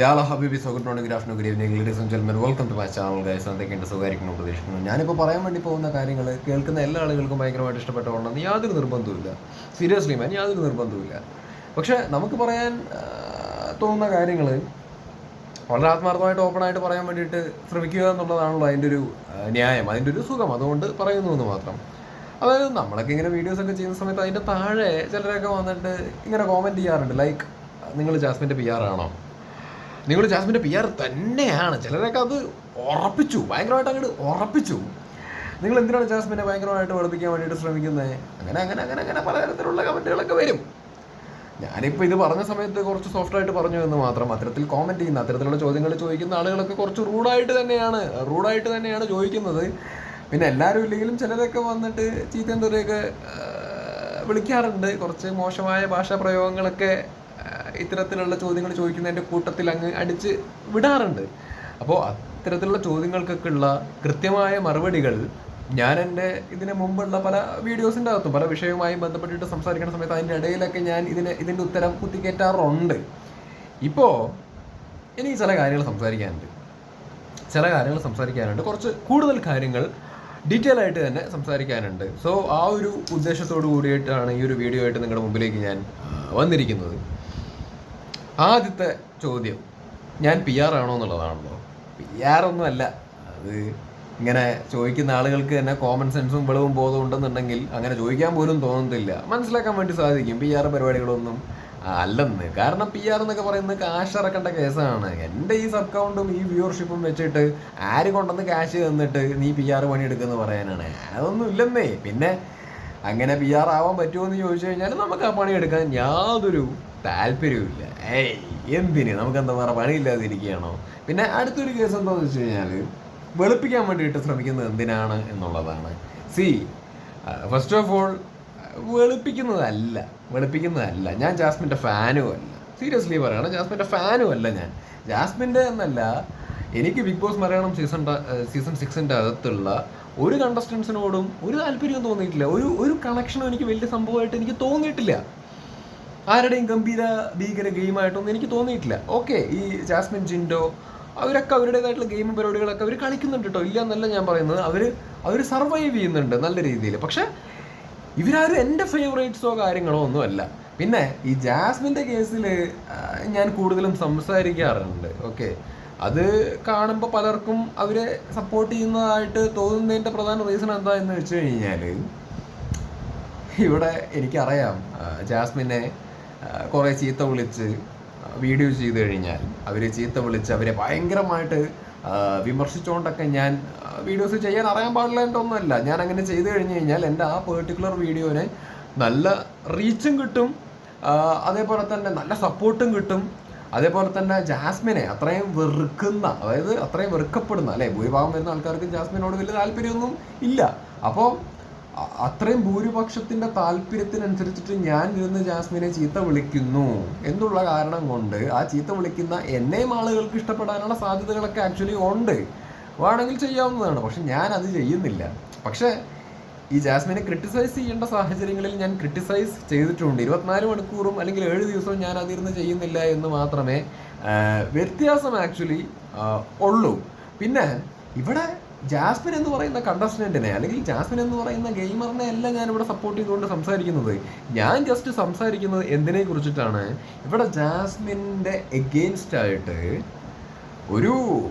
യാളോ ഹബീബി so good morning good evening ladies and ജെന്മൻ welcome to my channel guys എന്തൊക്കെയുണ്ട്? സുഖമായിരിക്കുന്നു പ്രതീക്ഷിക്കുന്നു. ഞാനിപ്പോൾ പറയാൻ വേണ്ടി പോകുന്ന കാര്യങ്ങൾ കേൾക്കുന്ന എല്ലാ ആളുകൾക്കും ഭയങ്കരമായിട്ട് ഇഷ്ടപ്പെട്ടുകൊണ്ടെന്ന് യാതൊരു നിർബന്ധവുമില്ല സീരിയസ്ലി മാൻ യാതൊരു നിർബന്ധവുമില്ല പക്ഷേ നമുക്ക് പറയാൻ തോന്നുന്ന കാര്യങ്ങൾ വളരെ ആത്മാർത്ഥമായിട്ട് ഓപ്പൺ ആയിട്ട് പറയാൻ വേണ്ടിയിട്ട് ശ്രമിക്കുക എന്നുള്ളതാണല്ലോ അതിന്റെ ഒരു ന്യായം അതിന്റെ ഒരു സുഖം. അതുകൊണ്ട് പറയുന്നു എന്ന് മാത്രം. അതായത് നമ്മളൊക്കെ ഇങ്ങനെ വീഡിയോസ് ഒക്കെ ചെയ്യുന്ന സമയത്ത് അതിന്റെ താഴെ ചിലരൊക്കെ വന്നിട്ട് ഇങ്ങനെ കോമെന്റ് ചെയ്യാറുണ്ട്. ലൈക്ക് നിങ്ങൾ ജാസ്മിന്റെ പി ആർ ആണോ? നിങ്ങൾ ജാസ്മിന്റെ പി ആർ തന്നെയാണ്. ചിലരൊക്കെ അത് ഉറപ്പിച്ചു. ഭയങ്കരമായിട്ട് അങ്ങോട്ട് ഉറപ്പിച്ചു. നിങ്ങൾ എന്തിനാണ് ജാസ്മിനെ ഭയങ്കരമായിട്ട് വളർപ്പിക്കാൻ വേണ്ടിയിട്ട് ശ്രമിക്കുന്നത് അങ്ങനെ അങ്ങനെ അങ്ങനെ അങ്ങനെ പലതരത്തിലുള്ള കമന്റുകളൊക്കെ വരും. ഞാനിപ്പോൾ ഇത് പറഞ്ഞ സമയത്ത് കുറച്ച് സോഫ്റ്റായിട്ട് പറഞ്ഞു എന്ന് മാത്രം അത്തരത്തിൽ കോമന്റ് ചെയ്യുന്ന അത്തരത്തിലുള്ള ചോദ്യങ്ങൾ ചോദിക്കുന്ന ആളുകളൊക്കെ കുറച്ച് റൂഡായിട്ട് തന്നെയാണ്. റൂഡായിട്ട് തന്നെയാണ് ചോദിക്കുന്നത്. പിന്നെ എല്ലാവരും ഇല്ലെങ്കിലും ചിലരൊക്കെ വന്നിട്ട് ചീത്തയും തെറിയൊക്കെ വിളിക്കാറുണ്ട്. കുറച്ച് മോശമായ ഭാഷാ പ്രയോഗങ്ങളൊക്കെ ഇത്തരത്തിലുള്ള ചോദ്യങ്ങൾ ചോദിക്കുന്നതിന്റെ കൂട്ടത്തിൽ അങ്ങ് അടിച്ച് വിടാറുണ്ട്. അപ്പോൾ അത്തരത്തിലുള്ള ചോദ്യങ്ങൾക്കൊക്കെ ഉള്ള കൃത്യമായ മറുപടികൾ ഞാൻ എന്റെ ഇതിന് മുമ്പുള്ള പല വീഡിയോസിന്റെ അകത്തും പല വിഷയവുമായി ബന്ധപ്പെട്ടിട്ട് സംസാരിക്കുന്ന സമയത്ത് അതിന്റെ ഇടയിലൊക്കെ ഞാൻ ഇതിന് ഇതിന്റെ ഉത്തരം കുത്തിക്കയറ്റാറുണ്ട് ഇപ്പോൾ ഇനി ചില കാര്യങ്ങൾ സംസാരിക്കാനുണ്ട്. ചില കാര്യങ്ങൾ സംസാരിക്കാനുണ്ട്. കുറച്ച് കൂടുതൽ കാര്യങ്ങൾ ഡീറ്റെയിൽ ആയിട്ട് തന്നെ സംസാരിക്കാനുണ്ട്. സോ ആ ഒരു ഉദ്ദേശത്തോടു കൂടിയിട്ടാണ് ഈ ഒരു വീഡിയോ ആയിട്ട് നിങ്ങളുടെ മുമ്പിലേക്ക് ഞാൻ വന്നിരിക്കുന്നത്. ആദ്യത്തെ ചോദ്യം ഞാൻ പി ആർ ആണോ എന്നുള്ളതാണല്ലോ. പി ആർ ഒന്നും അല്ല. അത് ഇങ്ങനെ ചോദിക്കുന്ന ആളുകൾക്ക് തന്നെ കോമൺ സെൻസും വെളിവും ബോധവും ഉണ്ടെന്നുണ്ടെങ്കിൽ അങ്ങനെ ചോദിക്കാൻ പോലും തോന്നുന്നില്ല മനസ്സിലാക്കാൻ വേണ്ടി സാധിക്കും പി ആർ പരിപാടികളൊന്നും അല്ലെന്ന്. കാരണം പി ആർ എന്നൊക്കെ പറയുന്നത് കാശ് ഇറക്കേണ്ട കേസാണ്. എന്റെ ഈ സബ് കൗണ്ടും ഈ വ്യൂവർഷിപ്പും വെച്ചിട്ട് ആര് കൊണ്ടുവന്ന് കാശ് തന്നിട്ട് നീ പി ആർ പണിയെടുക്കുമെന്ന് പറയാനാണ്. അതൊന്നും ഇല്ലെന്നേ. പിന്നെ അങ്ങനെ പി ആർ ആവാൻ പറ്റുമോ എന്ന് ചോദിച്ചു കഴിഞ്ഞാൽ നമുക്ക് ആ പണിയെടുക്കാൻ യാതൊരു താല്പര്യവുമില്ല. ഏയ് എന്തിന്? നമുക്ക് എന്താ വേറെ പണിയില്ലാതിരിക്കുകയാണോ? പിന്നെ അടുത്തൊരു കേസ് എന്താണെന്ന് വെച്ച് കഴിഞ്ഞാൽ വെളുപ്പിക്കാൻ വേണ്ടിയിട്ട് ശ്രമിക്കുന്നത് എന്തിനാണ് എന്നുള്ളതാണ്. സി ഫസ്റ്റ് ഓഫ് ഓൾ വെളുപ്പിക്കുന്നതല്ല വെളുപ്പിക്കുന്നതല്ല. ഞാൻ ജാസ്മിന്റെ ഫാനും അല്ല. സീരിയസ്ലി പറയുകയാണ് ജാസ്മിന്റെ ഫാനും അല്ല ഞാൻ. ജാസ്മിന്റെ എന്നല്ല എനിക്ക് big boss Malayalam season season സിക്സിന്റെ അകത്തുള്ള ഒരു കണ്ടസ്റ്റൻസിനോടും ഒരു താല്പര്യവും തോന്നിയിട്ടില്ല. ഒരു ഒരു കണക്ഷനും എനിക്ക് വലിയ സംഭവമായിട്ട് എനിക്ക് തോന്നിയിട്ടില്ല. ആരുടെയും ഗംഭീര ഭീകര ഗെയിമായിട്ടൊന്നും എനിക്ക് തോന്നിയിട്ടില്ല. ഓക്കെ ഈ ജാസ്മിൻ ജിൻഡോ അവരൊക്കെ അവരുടേതായിട്ടുള്ള ഗെയിം പരിപാടികളൊക്കെ അവർ കളിക്കുന്നുണ്ട് കേട്ടോ ഇല്ല എന്നല്ല ഞാൻ പറയുന്നത്. അവർ അവർ സർവൈവ് ചെയ്യുന്നുണ്ട് നല്ല രീതിയിൽ. പക്ഷേ ഇവരാരും എന്റെ ഫേവറേറ്റ്സോ കാര്യങ്ങളോ ഒന്നുമല്ല. പിന്നെ ഈ ജാസ്മിന്റെ കേസിൽ ഞാൻ കൂടുതലും സംസാരിക്കാറുണ്ട്. ഓക്കെ അത് കാണുമ്പോൾ പലർക്കും അവരെ സപ്പോർട്ട് ചെയ്യുന്നതായിട്ട് തോന്നുന്നതിന്റെ പ്രധാന റീസൺ എന്താ എന്ന് വെച്ച് കഴിഞ്ഞാൽ ഇവിടെ എനിക്കറിയാം ജാസ്മിനെ കുറേ ചീത്ത വിളിച്ച് വീഡിയോ ചെയ്ത് കഴിഞ്ഞാൽ അവർ ചീത്ത വിളിച്ച് അവരെ ഭയങ്കരമായിട്ട് വിമർശിച്ചുകൊണ്ടൊക്കെ ഞാൻ വീഡിയോസ് ചെയ്യാൻ അറിയാൻ പാടില്ലായിട്ടൊന്നുമല്ല ഞാൻ അങ്ങനെ ചെയ്തു കഴിഞ്ഞ് കഴിഞ്ഞാൽ എന്റെ ആ പെർട്ടിക്കുലർ വീഡിയോന് നല്ല റീച്ചും കിട്ടും അതേപോലെ തന്നെ നല്ല സപ്പോർട്ടും കിട്ടും. അതേപോലെ തന്നെ ജാസ്മിനെ അത്രയും വെറുക്കുന്ന അതായത് അത്രയും വെറുക്കപ്പെടുന്ന അല്ലേ? ഭൂരിഭാഗം വരുന്ന ആൾക്കാർക്ക് ജാസ്മിനോട് വലിയ താല്പര്യമൊന്നും ഇല്ല. അപ്പോൾ അത്രയും ഭൂരിപക്ഷത്തിന്റെ താല്പര്യത്തിനനുസരിച്ചിട്ട് ഞാൻ ഇരുന്ന് ജാസ്മിനെ ചീത്ത വിളിക്കുന്നു എന്നുള്ള കാരണം കൊണ്ട് ആ ചീത്ത വിളിക്കുന്ന എന്നെയും ആളുകൾക്ക് ഇഷ്ടപ്പെടാനുള്ള സാധ്യതകളൊക്കെ ആക്ച്വലി ഉണ്ട്. വേണമെങ്കിൽ ചെയ്യാവുന്നതാണ്. പക്ഷെ ഞാൻ അത് ചെയ്യുന്നില്ല. പക്ഷേ ഈ ജാസ്മിനെ ക്രിട്ടിസൈസ് ചെയ്യേണ്ട സാഹചര്യങ്ങളിൽ ഞാൻ ക്രിട്ടിസൈസ് ചെയ്തിട്ടുണ്ട്. ഇരുപത്തിനാല് മണിക്കൂറും അല്ലെങ്കിൽ ഏഴ് ദിവസവും ഞാൻ അതിരുന്ന് ചെയ്യുന്നില്ല എന്ന് മാത്രമേ വ്യത്യാസം ആക്ച്വലി ഉള്ളൂ. പിന്നെ ഇവിടെ ജാസ്മിൻ എന്ന് പറയുന്ന കണ്ടസ്റ്റന്റിനെ അല്ലെങ്കിൽ ജാസ്മിൻ എന്ന് പറയുന്ന ഗെയിമറിനെ അല്ല ഞാൻ ഇവിടെ സപ്പോർട്ട് ചെയ്തുകൊണ്ട് സംസാരിക്കുന്നത്. ഞാൻ ജസ്റ്റ് സംസാരിക്കുന്നത് എന്തിനെ കുറിച്ചിട്ടാണ്? ഇവിടെ ജാസ്മിന്റെ എഗെയിൻസ്റ്റ് ആയിട്ട് ഒരു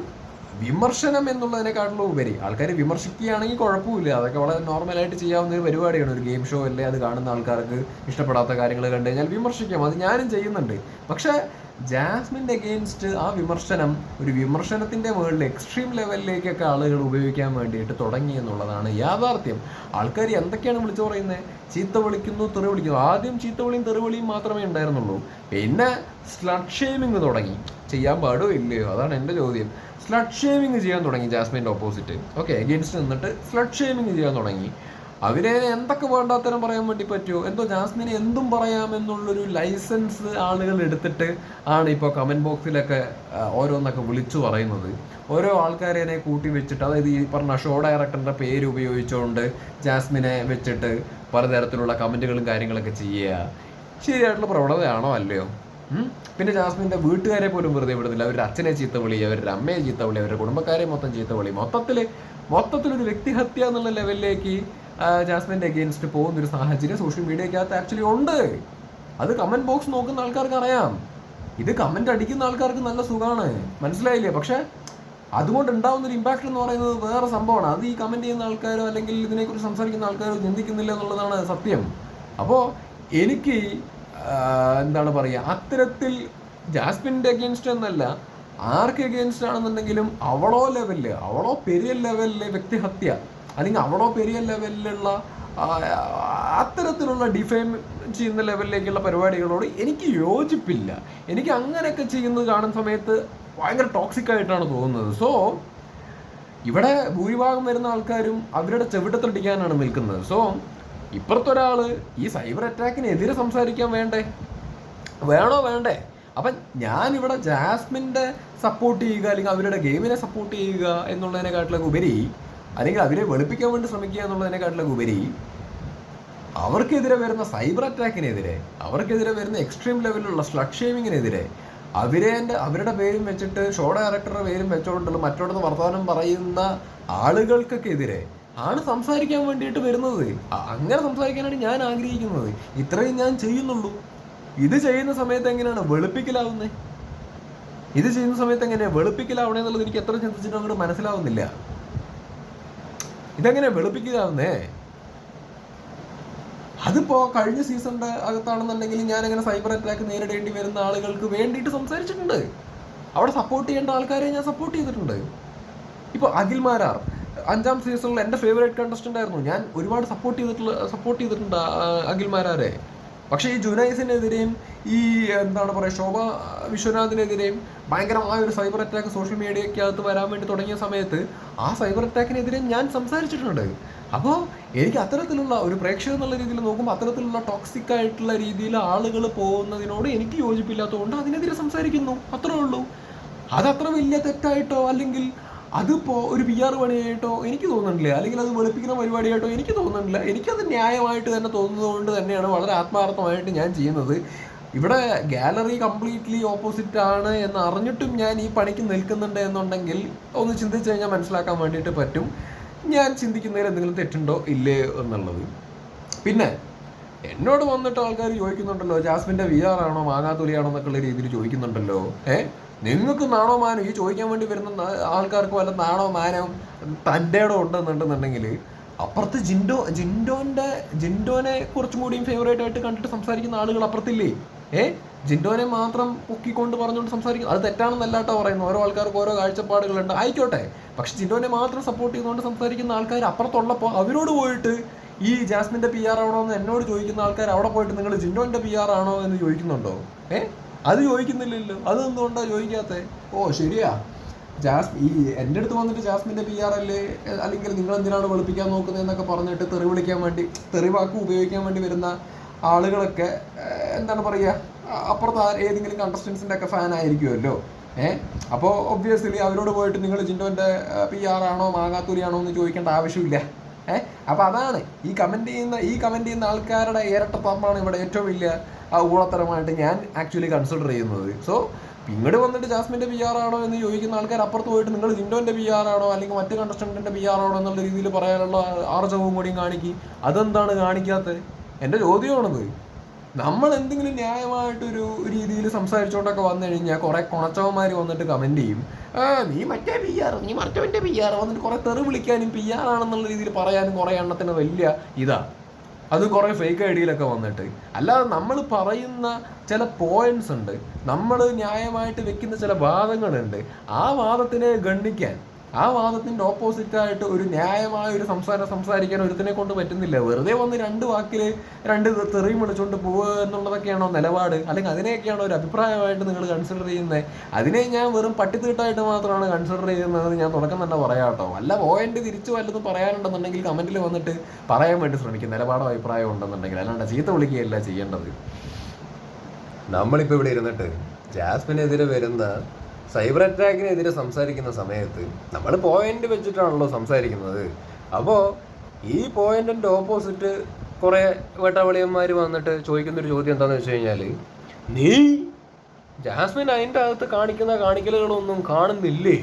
വിമർശനം എന്നുള്ളതിനെക്കാട്ടിലും ഉപരി ആൾക്കാർ വിമർശിക്കുകയാണെങ്കിൽ കുഴപ്പമില്ല. അതൊക്കെ വളരെ നോർമലായിട്ട് ചെയ്യാവുന്ന ഒരു പരിപാടിയാണ്. ഒരു ഗെയിം ഷോ അല്ലേ അത് കാണുന്ന ആൾക്കാർക്ക് ഇഷ്ടപ്പെടാത്ത കാര്യങ്ങൾ കണ്ടു കഴിഞ്ഞാൽ വിമർശിക്കാം. അത് ഞാനും ചെയ്യുന്നുണ്ട്. പക്ഷേ ജാസ്മിന്റെ അഗെയിൻസ്റ്റ് ആ വിമർശനം ഒരു വിമർശനത്തിന്റെ മുകളിൽ എക്സ്ട്രീം ലെവലിലേക്കൊക്കെ ആളുകൾ ഉപയോഗിക്കാൻ വേണ്ടിയിട്ട് തുടങ്ങി എന്നുള്ളതാണ് യാഥാർത്ഥ്യം. ആൾക്കാർ എന്തൊക്കെയാണ് വിളിച്ചു പറയുന്നത് ചീത്ത വിളിക്കുന്നു തെറി വിളിക്കുന്നു. ആദ്യം ചീത്ത വിളിയും തെറി വിളിയും മാത്രമേ ഉണ്ടായിരുന്നുള്ളൂ. പിന്നെ സ്ലഡ് ഷെയ്മിങ് തുടങ്ങി. ചെയ്യാൻ പാടോ ഇല്ലയോ? അതാണ് എന്റെ ചോദ്യം. സ്ലഡ് ഷേമിങ് ചെയ്യാൻ തുടങ്ങി ജാസ്മിന്റെ ഓപ്പോസിറ്റ് ഓക്കെ അഗെയിൻസ്റ്റ് നിന്നിട്ട് സ്ലഡ് ഷേമിങ് ചെയ്യാൻ തുടങ്ങി. അവരെ എന്തൊക്കെ വേണ്ടാത്തരം പറയാൻ വേണ്ടി പറ്റുമോ എന്തോ ജാസ്മിനെ എന്തും പറയാമെന്നുള്ളൊരു ലൈസൻസ് ആളുകൾ എടുത്തിട്ട് ആണ് ഇപ്പോൾ കമന്റ് ബോക്സിലൊക്കെ ഓരോന്നൊക്കെ വിളിച്ചു പറയുന്നത്. ഓരോ ആൾക്കാരെ കൂട്ടി വെച്ചിട്ട് അതായത് ഈ പറഞ്ഞ ഷോ ഡയറക്ടറിന്റെ പേര് ഉപയോഗിച്ചുകൊണ്ട് ജാസ്മിനെ വെച്ചിട്ട് പലതരത്തിലുള്ള കമന്റുകളും കാര്യങ്ങളൊക്കെ ചെയ്യുക. ശരിയായിട്ടുള്ള പ്രവണതയാണോ അല്ലയോ? പിന്നെ ജാസ്മിന്റെ വീട്ടുകാരെ പോലും വെറുതെ വിടുന്നില്ല. അവരുടെ അച്ഛനെ ചീത്ത വിളി അവരുടെ അമ്മയെ ചീത്ത വിളി അവരുടെ കുടുംബക്കാരെ മൊത്തം ചീത്ത വിളി. മൊത്തത്തിൽ മൊത്തത്തിലൊരു വ്യക്തിഹത്യ എന്നുള്ള ലെവലിലേക്ക് ആ, ജാസ്മിന്റെ അഗെയിൻസ്റ്റ് പോകുന്ന ഒരു സാഹചര്യം സോഷ്യൽ മീഡിയക്കകത്ത് ആക്ച്വലി ഉണ്ട്. അത് കമന്റ് ബോക്സ് നോക്കുന്ന ആൾക്കാർക്ക് അറിയാം. ഇത് കമന്റ് അടിക്കുന്ന ആൾക്കാർക്ക് നല്ല സുഖമാണ് മനസ്സിലായില്ലേ? പക്ഷെ അതുകൊണ്ട് ഉണ്ടാവുന്ന ഒരു ഇമ്പാക്ട് എന്ന് പറയുന്നത് വേറെ സംഭവമാണ്. അത് ഈ കമന്റ് ചെയ്യുന്ന ആൾക്കാരോ അല്ലെങ്കിൽ ഇതിനെക്കുറിച്ച് സംസാരിക്കുന്ന ആൾക്കാരോ ചിന്തിക്കുന്നില്ല എന്നുള്ളതാണ് സത്യം. അപ്പോൾ എനിക്ക് എന്താണ് പറയുക അത്തരത്തിൽ ജാസ്മിന്റെ അഗേൻസ്റ്റ് എന്നല്ല ആർക്ക് അഗേൻസ്റ്റ് ആണെന്നുണ്ടെങ്കിലും അവളോ ലെവലിൽ അവളോ പെരിയ ലെവലിലെ വ്യക്തിഹത്യ. അല്ലെങ്കിൽ അവിടോ പെരിയ ലെവലിലുള്ള അത്തരത്തിലുള്ള ഡിഫൈൻ ചെയ്യുന്ന ലെവലിലേക്കുള്ള പരിപാടികളോട് എനിക്ക് യോജിപ്പില്ല. എനിക്ക് അങ്ങനെയൊക്കെ ചെയ്യുന്നത് കാണുന്ന സമയത്ത് ഭയങ്കര ടോക്സിക് ആയിട്ടാണ് തോന്നുന്നത്. സോ ഇവിടെ ഭൂരിഭാഗം വരുന്ന ആൾക്കാരും അവരുടെ ചെവിട്ടത്തടിക്കാനാണ് നിൽക്കുന്നത്. സോ ഇപ്പുറത്തൊരാൾ ഈ സൈബർ അറ്റാക്കിനെതിരെ സംസാരിക്കാൻ വേണ്ടേ? വേണോ? വേണ്ടേ? അപ്പം ഞാനിവിടെ ജാസ്മിന്റെ സപ്പോർട്ട് ചെയ്യുക അല്ലെങ്കിൽ അവരുടെ ഗെയിമിനെ സപ്പോർട്ട് ചെയ്യുക എന്നുള്ളതിനെക്കാട്ടിലൊക്കെ ഉപരി അല്ലെങ്കിൽ അവരെ വെളുപ്പിക്കാൻ വേണ്ടി ശ്രമിക്കുക എന്നുള്ളതിനെക്കാട്ടിലൊക്കെ ഉപരി അവർക്കെതിരെ വരുന്ന സൈബർ അറ്റാക്കിനെതിരെ അവർക്കെതിരെ വരുന്ന എക്സ്ട്രീം ലെവലിലുള്ള സ്ലഡ് ഷേമിങ്ങിനെതിരെ അവരെ അവരുടെ പേരും വെച്ചിട്ട് ഷോ ഡയറക്ടറുടെ പേരും വെച്ചുകൊണ്ടുള്ള മറ്റോടത്ത് വർത്തമാനം പറയുന്ന ആളുകൾക്കൊക്കെതിരെ ആണ് സംസാരിക്കാൻ വേണ്ടിയിട്ട് വരുന്നത്. അങ്ങനെ സംസാരിക്കാനാണ് ഞാൻ ആഗ്രഹിക്കുന്നത്. ഇത്രയും ഞാൻ ചെയ്യുന്നുള്ളൂ. ഇത് ചെയ്യുന്ന സമയത്ത് എങ്ങനെയാണ് വെളുപ്പിക്കലാവുന്നത് ഇത് ചെയ്യുന്ന സമയത്ത് എങ്ങനെയാണ് വെളുപ്പിക്കലാവണേ എന്നുള്ളത് എനിക്ക് എത്ര ചിന്തിച്ചിട്ടും അങ്ങോട്ട് മനസ്സിലാവുന്നില്ല. ഇതെങ്ങനെയാ വെളുപ്പിക്കലാവുന്നേ അതിപ്പോ കഴിഞ്ഞ സീസണിന്റെ അകത്താണെന്നുണ്ടെങ്കിൽ ഞാൻ അങ്ങനെ സൈബർ അറ്റാക്ക് നേരിടേണ്ടി വരുന്ന ആളുകൾക്ക് വേണ്ടിയിട്ട് സംസാരിച്ചിട്ടുണ്ട്. അവിടെ സപ്പോർട്ട് ചെയ്യേണ്ട ആൾക്കാരെ ഞാൻ സപ്പോർട്ട് ചെയ്തിട്ടുണ്ട്. ഇപ്പോൾ അഖിൽമാരാർ അഞ്ചാം സീസണിൽ എന്റെ ഫേവറേറ്റ് കണ്ടസ്റ്റന്റ് ആയിരുന്നു. ഞാൻ ഒരുപാട് സപ്പോർട്ട് ചെയ്തിട്ടുള്ള സപ്പോർട്ട് ചെയ്തിട്ടുണ്ട് അഖിൽമാരാരെ മാരാരെ. പക്ഷേ ഈ ജുനൈസിനെതിരെയും ഈ എന്താണ് പറയുക ശോഭ വിശ്വനാഥിനെതിരെയും ഭയങ്കരമായ ഒരു സൈബർ അറ്റാക്ക് സോഷ്യൽ മീഡിയക്കകത്ത് വരാൻ വേണ്ടി തുടങ്ങിയ സമയത്ത് ആ സൈബർ അറ്റാക്കിനെതിരെ ഞാൻ സംസാരിച്ചിട്ടുണ്ട്. അപ്പോൾ എനിക്ക് അത്തരത്തിലുള്ള ഒരു പ്രേക്ഷകർ എന്നുള്ള രീതിയിൽ നോക്കുമ്പോൾ അത്തരത്തിലുള്ള ടോക്സിക് ആയിട്ടുള്ള രീതിയിൽ ആളുകൾ പോകുന്നതിനോട് എനിക്ക് യോജിപ്പില്ലാത്തതുകൊണ്ട് അതിനെതിരെ സംസാരിക്കുന്നു. അത്രേ ഉള്ളൂ. അതത്ര വലിയ തെറ്റായിട്ടോ അല്ലെങ്കിൽ അതിപ്പോ ഒരു പി ആർ പണിയായിട്ടോ എനിക്ക് തോന്നുന്നില്ല. അല്ലെങ്കിൽ അത് വെളുപ്പിക്കുന്ന പരിപാടിയായിട്ടോ എനിക്ക് തോന്നുന്നില്ല. എനിക്കത് ന്യായമായിട്ട് തന്നെ തോന്നുന്നതുകൊണ്ട് തന്നെയാണ് വളരെ ആത്മാർത്ഥമായിട്ട് ഞാൻ ചെയ്യുന്നത്. ഇവിടെ ഗാലറി കംപ്ലീറ്റ്ലി ഓപ്പോസിറ്റ് ആണ് എന്ന് അറിഞ്ഞിട്ടും ഞാൻ ഈ പണിക്ക് നിൽക്കുന്നുണ്ട് എന്നുണ്ടെങ്കിൽ ഒന്ന് ചിന്തിച്ചു കഴിഞ്ഞാൽ മനസ്സിലാക്കാൻ വേണ്ടിയിട്ട് പറ്റും. ഞാൻ ചിന്തിക്കുന്നതിൽ എന്തെങ്കിലും തെറ്റുണ്ടോ ഇല്ലേ എന്നുള്ളത്. പിന്നെ എന്നോട് വന്നിട്ട് ആൾക്കാർ ചോദിക്കുന്നുണ്ടല്ലോ ജാസ്മിന്റെ വി ആർ ആണോ മാങ്ങാത്തൊലിയാണോ എന്നൊക്കെയുള്ള രീതിയിൽ ചോദിക്കുന്നുണ്ടല്ലോ. ഏ? നിങ്ങൾക്ക് നാണോ മാനോ? ഈ ചോദിക്കാൻ വേണ്ടി വരുന്ന ആൾക്കാർക്ക് വല്ല നാണോ മാനോ തന്റെ ഉണ്ടെന്നുണ്ടെന്നുണ്ടെങ്കിൽ അപ്പുറത്ത് ജിൻഡോ ജിൻഡോന്റെ ജിൻഡോനെ കുറച്ചും കൂടിയും ഫേവറേറ്റ് ആയിട്ട് കണ്ടിട്ട് സംസാരിക്കുന്ന ആളുകൾ അപ്പുറത്തില്ലേ? ഏ? ജിൻഡോനെ മാത്രം പൊക്കിക്കൊണ്ട് പറഞ്ഞുകൊണ്ട് സംസാരിക്കുന്നു അത് തെറ്റാണെന്നല്ലാട്ടോ പറയുന്നു പറയുന്നത്. ഓരോ ആൾക്കാർക്ക് ഓരോ കാഴ്ചപ്പാടുകളുണ്ട്. ആയിക്കോട്ടെ. പക്ഷെ ജിൻഡോനെ മാത്രം സപ്പോർട്ട് ചെയ്തുകൊണ്ട് സംസാരിക്കുന്ന ആൾക്കാർ അപ്പുറത്തുള്ളപ്പോൾ അവരോട് പോയിട്ട് ഈ ജാസ്മിന്റെ പി ആർ ആണോ എന്ന് എന്നോട് ചോദിക്കുന്ന ആൾക്കാർ അവിടെ പോയിട്ട് നിങ്ങൾ ജിൻഡോന്റെ പി ആർ ആണോ എന്ന് ചോദിക്കുന്നുണ്ടോ? ഏ? അത് ചോദിക്കുന്നില്ലല്ലോ. അത് എന്തുകൊണ്ടാ ചോദിക്കാത്തത് ഓ ശരിയാ. ജാസ് ഈ എന്റെ അടുത്ത് വന്നിട്ട് ജാസ്മിന്റെ പി ആർ അല്ലേ? അല്ലെങ്കിൽ നിങ്ങൾ എന്തിനാണ് വെളുപ്പിക്കാൻ നോക്കുന്നത് എന്നൊക്കെ പറഞ്ഞിട്ട് തെറി വിളിക്കാൻ വേണ്ടി തെറി വാക്ക് ഉപയോഗിക്കാൻ വേണ്ടി വരുന്ന ആളുകളൊക്കെ എന്താണ് പറയുക അപ്പുറത്ത് ഏതെങ്കിലും കണ്ടസ്റ്റൻസിന്റെ ഒക്കെ ഫാൻ ആയിരിക്കുമല്ലോ ഏഹ് അപ്പോൾ ഒബ്വിയസ്ലി അവരോട് പോയിട്ട് നിങ്ങൾ ജിൻഡോന്റെ പി ആർ ആണോ മാങ്ങാത്തൂരിയാണോ എന്ന് ചോദിക്കേണ്ട ആവശ്യമില്ല. ഏഹ് അപ്പൊ അതാണ്. ഈ കമന്റ് ചെയ്യുന്ന ഈ കമന്റ് ചെയ്യുന്ന ആൾക്കാരുടെ ഇരട്ടപ്പാമ്പാണ് ഇവിടെ ഏറ്റവും വലിയ ഊളത്തരമായിട്ട് ഞാൻ ആക്ച്വലി കൺസിഡർ ചെയ്യുന്നത്. സോ ഇങ്ങോട്ട് വന്നിട്ട് ജാസ്മിന്റെ പി ആർ ആണോ എന്ന് ചോദിക്കുന്ന ആൾക്കാർ അപ്പുറത്ത് പോയിട്ട് നിങ്ങൾ വിൻഡോന്റെ പി ആർ ആണോ അല്ലെങ്കിൽ മറ്റു കണ്ടസ്റ്റന്റിന്റെ പി ആർ ആണോ എന്നുള്ള രീതിയിൽ പറയാനുള്ള ആർജവും കൂടിയും കാണിക്കും. അതെന്താണ് കാണിക്കാത്തത് എന്റെ ചോദ്യമാണത്. നമ്മൾ എന്തെങ്കിലും ന്യായമായിട്ടൊരു രീതിയിൽ സംസാരിച്ചുകൊണ്ടൊക്കെ വന്നു കഴിഞ്ഞാൽ കുറെ കുണച്ചവന്മാർ വന്നിട്ട് കമന്റ് ചെയ്യും. ആ നീ മറ്റേ പി ആർ നീ മറ്റവന്റെ പി ആർ വന്നിട്ട് കുറെ തെറി വിളിക്കാനും പി ആർ ആണെന്നുള്ള രീതിയിൽ പറയാനും കുറെ എണ്ണത്തിന് വലിയ ഇതാ. അത് കുറെ ഫേക്ക് ഐഡിയയിലൊക്കെ വന്നിട്ട്. അല്ലാതെ നമ്മൾ പറയുന്ന ചില പോയിന്റ്സ് ഉണ്ട്. നമ്മൾ ന്യായമായിട്ട് വെക്കുന്ന ചില വാദങ്ങളുണ്ട്. ആ വാദത്തിനെ ഗണ്ണിക്കാൻ ആ വാദത്തിന്റെ ഓപ്പോസിറ്റ് ആയിട്ട് ഒരു ന്യായമായ ഒരു സംസാരം സംസാരിക്കാൻ ഒരുത്തിനെ കൊണ്ട് പറ്റുന്നില്ല. വെറുതെ വന്ന് രണ്ട് വാക്കിൽ രണ്ട് തെറിയും വിളിച്ചുകൊണ്ട് പോവുക എന്നുള്ളതൊക്കെയാണോ നിലപാട്? അല്ലെങ്കിൽ അതിനെയൊക്കെയാണോ ഒരു അഭിപ്രായമായിട്ട് നിങ്ങൾ കൺസിഡർ ചെയ്യുന്നത് അതിനെ ഞാൻ വെറും പട്ടിത്തീട്ടായിട്ട് മാത്രമാണ് കൺസിഡർ ചെയ്യുന്നത് ഞാൻ തുടക്കം തന്നെ പറയാം കേട്ടോ. വല്ല പോയിന്റ് തിരിച്ചു വല്ലതും പറയാനുണ്ടെന്നുണ്ടെങ്കിൽ കമന്റിൽ വന്നിട്ട് പറയാൻ വേണ്ടി ശ്രമിക്കും. നിലപാട് അഭിപ്രായം ഉണ്ടെന്നുണ്ടെങ്കിൽ. അല്ലാണ്ട് ചീത്ത വിളിക്കുകയല്ല ചെയ്യേണ്ടത്. നമ്മളിപ്പോൾ ഇവിടെ ഇരുന്നിട്ട് ജാസ്മിനെതിരെ വരുന്ന സൈബർ അറ്റാക്കിനെതിരെ സംസാരിക്കുന്ന സമയത്ത് നമ്മൾ പോയിന്റ് വെച്ചിട്ടാണല്ലോ സംസാരിക്കുന്നത്. അപ്പോൾ ഈ പോയിന്റിന്റെ ഓപ്പോസിറ്റ് കുറേ വെട്ടവളിയന്മാർ വന്നിട്ട് ചോദിക്കുന്നൊരു ചോദ്യം എന്താണെന്ന് വെച്ച് കഴിഞ്ഞാൽ നീ ജാസ്മിൻ അതിന്റെ അകത്ത് കാണിക്കുന്ന കാണിക്കലുകളൊന്നും കാണുന്നില്ലേ?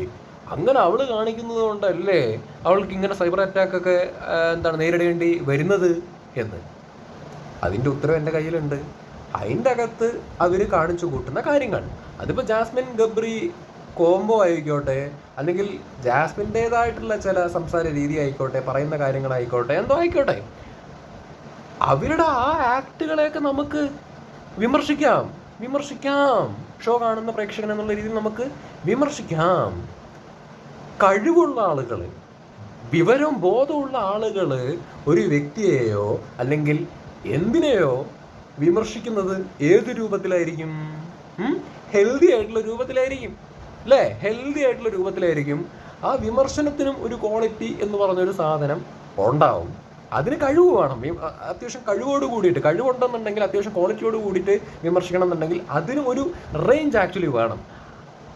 അങ്ങനെ അവൾ കാണിക്കുന്നത് കൊണ്ടല്ലേ അവൾക്ക് ഇങ്ങനെ സൈബർ അറ്റാക്ക് ഒക്കെ എന്താണ് നേരിടേണ്ടി വരുന്നത്? എന്ന്. അതിന്റെ ഉത്തരം എന്റെ കയ്യിലുണ്ട്. അതിന്റെ അകത്ത് അവർ കാണിച്ചു കൂട്ടുന്ന കാര്യങ്ങൾ അതിപ്പോൾ ജാസ്മിൻ ഗബ്രി കോംബോ ആയിക്കോട്ടെ അല്ലെങ്കിൽ ജാസ്മിന്റേതായിട്ടുള്ള ചില സംസാര രീതി ആയിക്കോട്ടെ പറയുന്ന കാര്യങ്ങളായിക്കോട്ടെ എന്തോ ആയിക്കോട്ടെ. അവരുടെ ആ ആക്ടുകളെയൊക്കെ നമുക്ക് വിമർശിക്കാം. വിമർശിക്കാം. ഷോ കാണുന്ന പ്രേക്ഷകൻ എന്നുള്ള രീതിയിൽ നമുക്ക് വിമർശിക്കാം. കഴിവുള്ള ആളുകൾ വിവരം ബോധമുള്ള ആളുകൾ ഒരു വ്യക്തിയെയോ അല്ലെങ്കിൽ എന്തിനെയോ വിമർശിക്കുന്നത് ഏത് രൂപത്തിലായിരിക്കും? ഹെൽത്തി ആയിട്ടുള്ള രൂപത്തിലായിരിക്കും. അല്ലേ? ഹെൽത്തി ആയിട്ടുള്ള രൂപത്തിലായിരിക്കും. ആ വിമർശനത്തിനും ഒരു ക്വാളിറ്റി എന്ന് പറഞ്ഞൊരു സാധനം ഉണ്ടാവും. അതിന് കഴിവ് വേണം. അത്യാവശ്യം കഴിവോട് കൂടിയിട്ട് കഴിവുണ്ടെന്നുണ്ടെങ്കിൽ അത്യാവശ്യം ക്വാളിറ്റിയോട് കൂടിയിട്ട് വിമർശിക്കണം എന്നുണ്ടെങ്കിൽ അതിനും ഒരു റേഞ്ച് ആക്ച്വലി വേണം.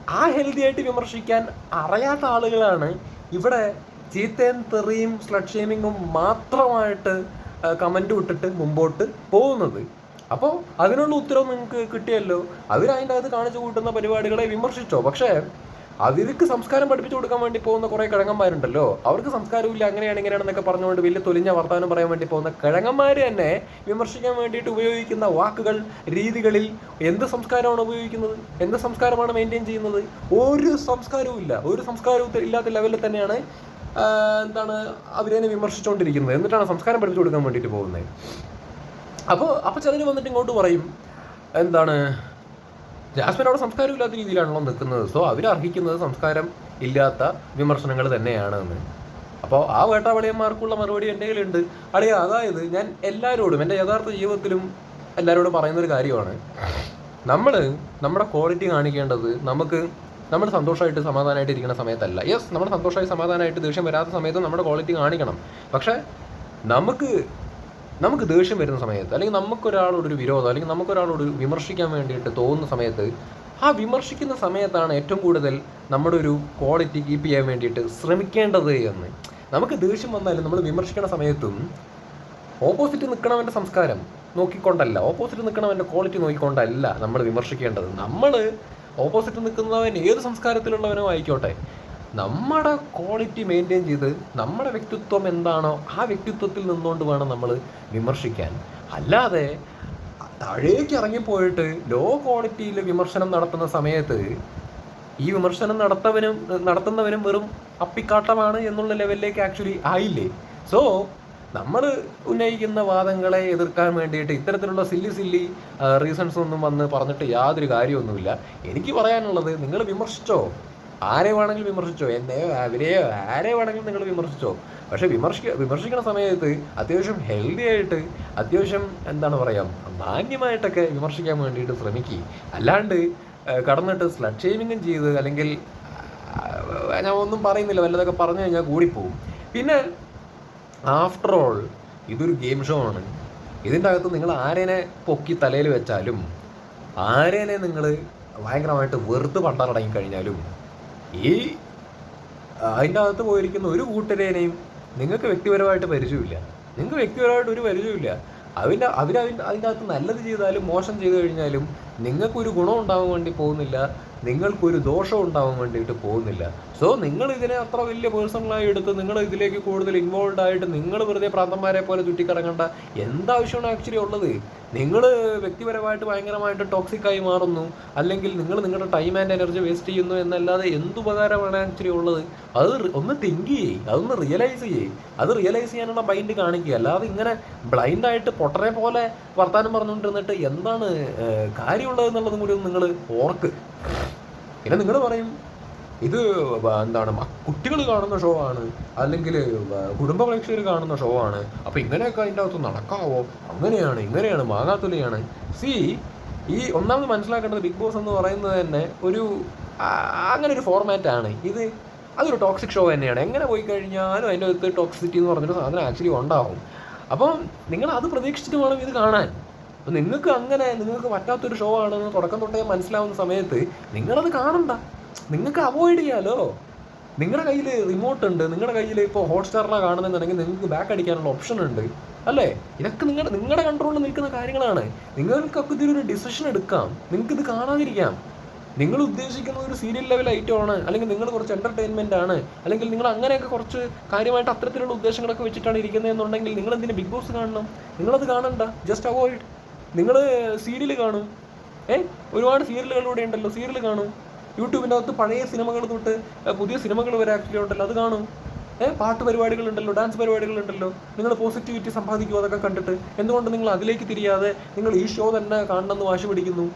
ആ ഹെൽത്തി ആയിട്ട് വിമർശിക്കാൻ അറിയാത്ത ആളുകളാണ് ഇവിടെ ചീത്തയും തെറിയും സ്ലഡ് ഷേമിങ്ങും മാത്രമായിട്ട് കമന്റ് വിട്ടിട്ട് മുമ്പോട്ട് പോകുന്നത്. അപ്പോൾ അതിനുള്ള ഉത്തരവ് നിങ്ങൾക്ക് കിട്ടിയല്ലോ. അവരതിന്റെ അകത്ത് കാണിച്ചു കൂട്ടുന്ന പരിപാടികളെ വിമർശിച്ചോ. പക്ഷേ അവർക്ക് സംസ്കാരം പഠിപ്പിച്ചു കൊടുക്കാൻ വേണ്ടി പോകുന്ന കുറേ കിഴങ്ങന്മാരുണ്ടല്ലോ. അവർക്ക് സംസ്കാരമില്ല അങ്ങനെയാണ് ഇങ്ങനെയാണെന്നൊക്കെ പറഞ്ഞുകൊണ്ട് വലിയ തൊലിഞ്ഞ വർത്തമാനം പറയാൻ വേണ്ടി പോകുന്ന കിഴങ്ങന്മാർ തന്നെ വിമർശിക്കാൻ വേണ്ടിയിട്ട് ഉപയോഗിക്കുന്ന വാക്കുകൾ രീതികളിൽ എന്ത് സംസ്കാരമാണ് ഉപയോഗിക്കുന്നത്? എന്ത് സംസ്കാരമാണ് മെയിന്റെയിൻ ചെയ്യുന്നത്? ഒരു സംസ്കാരവും ഇല്ല. ഒരു സംസ്കാരവും ഇല്ലാത്ത ലെവലിൽ തന്നെയാണ് എന്താണ് അവരതിനെ വിമർശിച്ചുകൊണ്ടിരിക്കുന്നത്. എന്നിട്ടാണ് സംസ്കാരം പഠിപ്പിച്ചു കൊടുക്കാൻ വേണ്ടിയിട്ട് പോകുന്നത്. അപ്പോൾ അപ്പോൾ ചിലർ വന്നിട്ട് ഇങ്ങോട്ട് പറയും എന്താണ് ജാസ്മിൻ അവിടെ സംസ്കാരം ഇല്ലാത്ത രീതിയിലാണല്ലോ നിൽക്കുന്നത്. സോ അവർ അർഹിക്കുന്നത് സംസ്കാരം ഇല്ലാത്ത വിമർശനങ്ങൾ തന്നെയാണ് എന്ന് അപ്പോൾ ആ വേട്ടാവളിയന്മാർക്കുള്ള മറുപടി എന്റെ കയ്യിലുണ്ട്. അളിയ അതായത് ഞാൻ എല്ലാവരോടും എന്റെ യഥാർത്ഥ ജീവിതത്തിലും എല്ലാവരോടും പറയുന്നൊരു കാര്യമാണ്. നമ്മൾ നമ്മുടെ ക്വാളിറ്റി കാണിക്കേണ്ടത് നമുക്ക് നമ്മൾ സന്തോഷമായിട്ട് സമാധാനമായിട്ട് ഇരിക്കുന്ന സമയത്തല്ല. യെസ് നമ്മൾ സന്തോഷമായി സമാധാനമായിട്ട് ദേഷ്യം വരാത്ത സമയത്ത് നമ്മുടെ ക്വാളിറ്റി കാണിക്കണം. പക്ഷേ നമുക്ക് നമുക്ക് ദേഷ്യം വരുന്ന സമയത്ത് അല്ലെങ്കിൽ നമുക്കൊരാളോട് ഒരു വിരോധം അല്ലെങ്കിൽ നമുക്കൊരാളോട് വിമർശിക്കാൻ വേണ്ടിയിട്ട് തോന്നുന്ന സമയത്ത് ആ വിമർശിക്കുന്ന സമയത്താണ് ഏറ്റവും കൂടുതൽ നമ്മുടെ ഒരു ക്വാളിറ്റി കീപ്പ് ചെയ്യാൻ വേണ്ടിയിട്ട് ശ്രമിക്കേണ്ടത് എന്ന്. നമുക്ക് ദേഷ്യം വന്നാലും നമ്മൾ വിമർശിക്കുന്ന സമയത്തും ഓപ്പോസിറ്റ് നിൽക്കണവന്റെ സംസ്കാരം നോക്കിക്കൊണ്ടല്ല. ഓപ്പോസിറ്റ് നിൽക്കണവന്റെ ക്വാളിറ്റി നോക്കിക്കൊണ്ടല്ല നമ്മൾ വിമർശിക്കേണ്ടത്. നമ്മൾ ഓപ്പോസിറ്റ് നിൽക്കുന്നവൻ ഏത് സംസ്കാരത്തിലുള്ളവനോ ആയിക്കോട്ടെ. നമ്മുടെ ക്വാളിറ്റി മെയിന്റെയിൻ ചെയ്ത് നമ്മുടെ വ്യക്തിത്വം എന്താണോ ആ വ്യക്തിത്വത്തിൽ നിന്നുകൊണ്ട് വേണം നമ്മൾ വിമർശിക്കാൻ. അല്ലാതെ താഴേക്ക് ഇറങ്ങിപ്പോയിട്ട് ലോ ക്വാളിറ്റിയിൽ വിമർശനം നടത്തുന്ന സമയത്ത് ഈ വിമർശനം നടത്തവനും നടത്തുന്നവനും വെറും അപ്പിക്കാട്ടമാണ് എന്നുള്ള ലെവലിലേക്ക് ആക്ച്വലി ആയില്ലേ? സോ നമ്മൾ ഉന്നയിക്കുന്ന വാദങ്ങളെ എതിർക്കാൻ വേണ്ടിയിട്ട് ഇത്തരത്തിലുള്ള സില്ലി സില്ലി റീസൺസ് ഒന്നും വന്ന് പറഞ്ഞിട്ട് യാതൊരു കാര്യമൊന്നുമില്ല എനിക്ക് പറയാനുള്ളത് നിങ്ങൾ വിമർശിച്ചോ? ആരെ വേണമെങ്കിലും വിമർശിച്ചോ? എന്നെയോ അവരെയോ ആരെ വേണമെങ്കിലും നിങ്ങൾ വിമർശിച്ചോ? പക്ഷെ വിമർശിക്ക വിമർശിക്കുന്ന സമയത്ത് അത്യാവശ്യം ഹെൽത്തി ആയിട്ട് അത്യാവശ്യം എന്താണ് പറയാം മാന്യമായിട്ടൊക്കെ വിമർശിക്കാൻ വേണ്ടിയിട്ട് ശ്രമിക്കുക അല്ലാണ്ട് കടന്നിട്ട് സ്ലഡ് ഷെയ്മിങ്ങും ചെയ്ത് അല്ലെങ്കിൽ ഞാൻ ഒന്നും പറയുന്നില്ല വല്ലതൊക്കെ പറഞ്ഞു കഴിഞ്ഞാൽ കൂടിപ്പോവും. പിന്നെ ആഫ്റ്റർ ഓൾ ഇതൊരു ഗെയിം ഷോ ആണ്. ഇതിന്റെ അകത്ത് നിങ്ങൾ ആരേനെ പൊക്കി തലയിൽ വെച്ചാലും ആരേനെ നിങ്ങൾ ഭയങ്കരമായിട്ട് വെറുത്ത് പണ്ടാറടങ്ങി കഴിഞ്ഞാലും ഈ അതിന്റെ അകത്ത് പോയിരിക്കുന്ന ഒരു കൂട്ടരേനെയും നിങ്ങൾക്ക് വ്യക്തിപരമായിട്ട് പരിചയമില്ല. നിങ്ങൾക്ക് വ്യക്തിപരമായിട്ട് ഒരു പരിചയമില്ല. അതിന്റെ അവരതിന്റെ അതിന്റെ അകത്ത് നല്ലത് ചെയ്താലും മോശം ചെയ്തു കഴിഞ്ഞാലും നിങ്ങൾക്കൊരു ഗുണം ഉണ്ടാവാൻ വേണ്ടി പോകുന്നില്ല. നിങ്ങൾക്കൊരു ദോഷം ഉണ്ടാവാൻ വേണ്ടിയിട്ട് പോകുന്നില്ല. സോ നിങ്ങൾ ഇതിനെ അത്ര വലിയ പേഴ്സണലായി എടുത്ത് നിങ്ങൾ ഇതിലേക്ക് കൂടുതൽ ഇൻവോൾവ് ആയിട്ട് നിങ്ങൾ വെറുതെ പ്രാന്തന്മാരെ പോലെ ചുറ്റിക്കറങ്ങേണ്ട. എന്താവശ്യമാണ് ആക്ച്വലി ഉള്ളത്? നിങ്ങൾ വ്യക്തിപരമായിട്ട് ഭയങ്കരമായിട്ട് ടോക്സിക് ആയി മാറുന്നു. അല്ലെങ്കിൽ നിങ്ങൾ നിങ്ങളുടെ ടൈം ആൻഡ് എനർജി വേസ്റ്റ് ചെയ്യുന്നു എന്നല്ലാതെ എന്തുപകാരമാണ് ആക്ച്വലി ഉള്ളത്? അത് ഒന്ന് തിങ്ക് ചെയ്യേ. അതൊന്ന് റിയലൈസ് ചെയ്യേ. അത് റിയലൈസ് ചെയ്യാനുള്ള മൈൻഡ് കാണിക്കുക. അല്ലാതെ ഇങ്ങനെ ബ്ലൈൻഡായിട്ട് പൊട്ടനെ പോലെ വർത്താനം പറഞ്ഞുകൊണ്ടിരുന്നിട്ട് എന്താണ് കാര്യമുള്ളത് എന്നുള്ളതും കൂടി നിങ്ങൾ ഓർക്ക്. പിന്നെ നിങ്ങൾ പറയും ഇത് എന്താണ് കുട്ടികൾ കാണുന്ന ഷോ ആണ് അല്ലെങ്കിൽ കുടുംബ പ്രേക്ഷകർ കാണുന്ന ഷോ ആണ്. അപ്പൊ ഇങ്ങനെയൊക്കെ അതിന്റെ അകത്ത് നടക്കാവോ? അങ്ങനെയാണ് ഇങ്ങനെയാണ് മാങ്ങാത്തുലിയാണ്. സി ഈ ഒന്നാമത് മനസ്സിലാക്കേണ്ടത് ബിഗ് ബോസ് എന്ന് പറയുന്നത് തന്നെ ഒരു അങ്ങനെ ഒരു ഫോർമാറ്റ് ആണ്. ഇത് അതൊരു ടോക്സിക് ഷോ തന്നെയാണ്. എങ്ങനെ പോയി കഴിഞ്ഞാലും അതിന്റെ അകത്ത് ടോക്സിറ്റി എന്ന് പറഞ്ഞൊരു സാധനം ആക്ച്വലി ഉണ്ടാവും. അപ്പം നിങ്ങൾ അത് പ്രതീക്ഷിച്ചിട്ട് വേണം ഇത് കാണാൻ. അപ്പം നിങ്ങൾക്ക് അങ്ങനെ നിങ്ങൾക്ക് പറ്റാത്തൊരു ഷോ ആണെന്ന് തുടക്കം തൊട്ടേ മനസ്സിലാവുന്ന സമയത്ത് നിങ്ങളത് കാണണ്ട. നിങ്ങൾക്ക് അവോയ്ഡ് ചെയ്യാലോ. നിങ്ങളുടെ കയ്യിൽ റിമോട്ട് ഉണ്ട്. നിങ്ങളുടെ കയ്യിൽ ഇപ്പോൾ ഹോട്ട്സ്റ്റാറിലാണ് കാണുന്നുണ്ടെങ്കിൽ നിങ്ങൾക്ക് ബാക്ക് അടിക്കാനുള്ള ഓപ്ഷൻ ഉണ്ട്. അല്ലേ? ഇതൊക്കെ നിങ്ങളുടെ നിങ്ങളുടെ കൺട്രോളിൽ നിൽക്കുന്ന കാര്യങ്ങളാണ്. നിങ്ങൾക്കൊക്കെ ഇതിലൊരു ഡിസിഷൻ എടുക്കാം. നിങ്ങൾക്ക് ഇത് കാണാതിരിക്കാം. നിങ്ങൾ ഉദ്ദേശിക്കുന്ന ഒരു സീരിയൽ ലെവൽ ഐറ്റം ആണ്. അല്ലെങ്കിൽ നിങ്ങൾ കുറച്ച് എന്റർടൈൻമെന്റ് ആണ്. അല്ലെങ്കിൽ നിങ്ങൾ അങ്ങനെയൊക്കെ കുറച്ച് കാര്യമായിട്ട് അത്തരത്തിലുള്ള ഉദ്ദേശങ്ങളൊക്കെ വെച്ചിട്ടാണ് ഇരിക്കുന്നതെന്നുണ്ടെങ്കിൽ നിങ്ങൾ എന്തിനു ബിഗ് ബോസ് കാണണം? നിങ്ങളത് കാണണ്ട. ജസ്റ്റ് അവോയ്ഡ് നിങ്ങൾ സീരിയൽ കാണും. ഏ? ഒരുപാട് സീരിയലുകളിലൂടെ ഉണ്ടല്ലോ. സീരിയൽ കാണും. യൂട്യൂബിന്റെ അകത്ത് പഴയ സിനിമകൾ തൊട്ട് പുതിയ സിനിമകൾ വരെ ആക്ച്വലി ഉണ്ടല്ലോ. അത് കാണും. ഏ? പാട്ട് പരിപാടികളുണ്ടല്ലോ ഡാൻസ് പരിപാടികളുണ്ടല്ലോ നിങ്ങൾ പോസിറ്റിവിറ്റി സമ്പാദിക്കും. അതൊക്കെ കണ്ടിട്ട് എന്തുകൊണ്ട് നിങ്ങൾ അതിലേക്ക് തിരിയാതെ നിങ്ങൾ ഈ ഷോ തന്നെ കാണണമെന്ന് വാശി പിടിക്കുന്നു?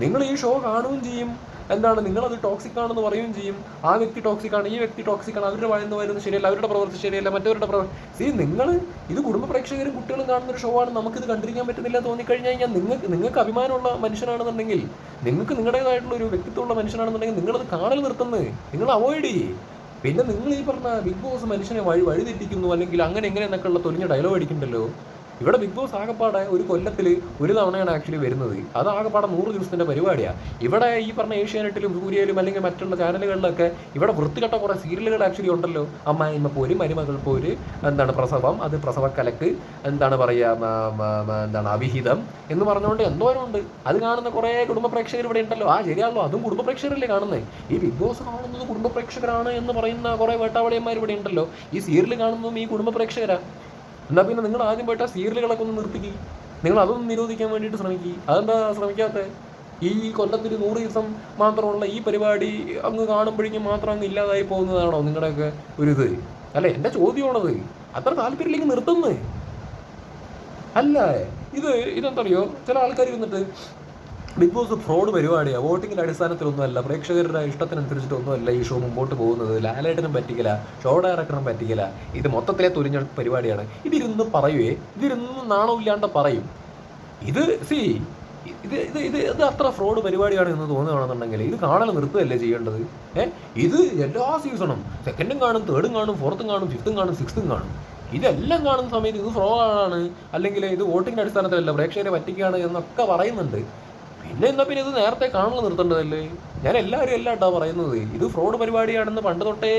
നിങ്ങൾ ഈ ഷോ കാണുകയും ചെയ്യും. എന്താണ്? നിങ്ങളത് ടോക്സിക് ആണെന്ന് പറയുകയും ചെയ്യും. ആ വ്യക്തി ടോക്സിക് ആണ് ഈ വ്യക്തി ടോക്സിക് ആണ്. അവരുടെ വായന്ന് വരുന്നത് ശരിയല്ല അവരുടെ പ്രവൃത്തി ശരിയല്ല മറ്റവരുടെ പ്രവർത്തി സീ നിങ്ങൾ ഇത് കുടുംബ പ്രേക്ഷകരും കുട്ടികളും കാണുന്ന ഒരു ഷോ ആണ് നമുക്കിത് കണ്ടിരിക്കാൻ പറ്റുന്നില്ല തോന്നി തോന്നിക്കഴിഞ്ഞ് കഴിഞ്ഞാൽ നിങ്ങൾക്ക് നിങ്ങൾക്ക് അഭിമാനമുള്ള മനുഷ്യനാണെന്നുണ്ടെങ്കിൽ നിങ്ങൾക്ക് നിങ്ങളുടേതായിട്ടുള്ള ഒരു വ്യക്തിത്വമുള്ള മനുഷ്യനാണെന്നുണ്ടെങ്കിൽ നിങ്ങളത് കാണൽ നിർത്തുന്നത് നിങ്ങൾ അവോയ്ഡ് ചെയ്യേ. പിന്നെ നിങ്ങൾ ഈ പറഞ്ഞ ബിഗ് ബോസ് മനുഷ്യനെ വഴി വഴിതെറ്റിക്കുന്നു അല്ലെങ്കിൽ അങ്ങനെ എങ്ങനെ എന്നൊക്കെ ഉള്ള തൊലിഞ്ഞ ഡയലോഗ് അടിക്കണ്ടല്ലോ. ഇവിടെ ബിഗ് ബോസ് ആകപ്പാടെ ഒരു കൊല്ലത്തിൽ ഒരു തവണയാണ് ആക്ച്വലി വരുന്നത്. അത് ആകപ്പാടെ നൂറ് ദിവസത്തിന്റെ പരിപാടിയാണ് ഇവിടെ ഈ പറഞ്ഞ ഏഷ്യാനെറ്റിലും സൂര്യയിലും അല്ലെങ്കിൽ മറ്റുള്ള ചാനലുകളിലൊക്കെ ഇവിടെ വൃത്തികെട്ട കുറേ സീരിയലുകൾ ആക്ച്വലി ഉണ്ടല്ലോ. അമ്മായിമ്മ പോര് മരുമകൾ പോര് എന്താണ് പ്രസവം അത് പ്രസവക്കലക്ക് എന്താണ് പറയുക എന്താണ് അവിഹിതം എന്ന് പറഞ്ഞുകൊണ്ട് എന്തോരം ഉണ്ട് അത് കാണുന്ന കുറേ കുടുംബ പ്രേക്ഷകർ ഇവിടെ ഉണ്ടല്ലോ. ആ ശരിയാണല്ലോ. അതും കുടുംബ പ്രേക്ഷകരല്ലേ കാണുന്നത് ഈ ബിഗ് ബോസ് കാണുന്നത് കുടുംബ പ്രേക്ഷകരാണ് എന്ന് പറയുന്ന കുറേ വേട്ടാവളിയന്മാർ ഇവിടെ ഉണ്ടല്ലോ. ഈ സീരിയൽ കാണുന്നതും ഈ കുടുംബ പ്രേക്ഷകരാ. എന്നാ പിന്നെ നിങ്ങൾ ആദ്യം പോയിട്ട് ആ സീരിയലുകളൊക്കെ ഒന്ന് നിർത്തിക്കി. നിങ്ങൾ അതൊന്നും നിരോധിക്കാൻ വേണ്ടിയിട്ട് ശ്രമിക്കുക അതെന്താ ശ്രമിക്കാത്ത? ഈ കൊല്ലത്തിൽ നൂറ് ദിവസം മാത്രമുള്ള ഈ പരിപാടി അങ്ങ് കാണുമ്പോഴേക്കും മാത്രം അങ്ങ് ഇല്ലാതായി പോകുന്നതാണോ നിങ്ങളുടെയൊക്കെ ഒരു ഇത്? അല്ല എന്റെ ചോദ്യമാണത്. അത്ര താല്പര്യമില്ലെങ്കിൽ നിർത്തുന്നത് അല്ല? ഇത് ഇതെന്തറിയോ? ചില ആൾക്കാർ വന്നിട്ട് ബിഗ് ബോസ് ഫ്രോഡ് പരിപാടിയാണ് വോട്ടിങ്ങിന്റെ അടിസ്ഥാനത്തിലൊന്നുമല്ല. പ്രേക്ഷകരുടെ ഇഷ്ടത്തിനനുസരിച്ചിട്ടൊന്നുമല്ല ഈ ഷോ മുമ്പോട്ട് പോകുന്നത്. ലാലേട്ടനും പറ്റിക്കില്ല. ഷോ ഡയറക്ടറും പറ്റിക്കില്ല. ഇത് മൊത്തത്തിലെ തുരിഞ്ഞ പരിപാടിയാണ്. ഇതിരുന്ന് പറയുവേ. ഇതിരുന്ന് നാണമില്ലാണ്ട് പറയും. ഇത് സി ഇത് ഇത് ഇത് ഇത് അത്ര ഫ്രോഡ് പരിപാടിയാണ് എന്ന് തോന്നുകയാണെന്നുണ്ടെങ്കിൽ ഇത് കാണൽ നിർത്തുകയല്ലേ ചെയ്യേണ്ടത്? ഏഹ് ഇത് എല്ലാ സീസണും സെക്കൻഡും കാണും തേർഡും കാണും ഫോർത്തും കാണും ഫിഫ്ത്തും കാണും സിക്സ്ത്തും കാണും. ഇതെല്ലാം കാണുന്ന സമയത്ത് ഇത് ഫ്രോഡാണ് അല്ലെങ്കിൽ ഇത് വോട്ടിങ്ങിന്റെ അടിസ്ഥാനത്തിലല്ല പ്രേക്ഷകരെ പറ്റിക്കുകയാണ് എന്നൊക്കെ പറയുന്നുണ്ട്. പിന്നെ എന്നാ പിന്നെ ഇത് നേരത്തെ കാണൽ നിർത്തേണ്ടതല്ലേ? ഞാൻ എല്ലാവരും അല്ല കേട്ടോ പറയുന്നത്. ഇത് ഫ്രോഡ് പരിപാടിയാണെന്ന് പണ്ട് തൊട്ടേ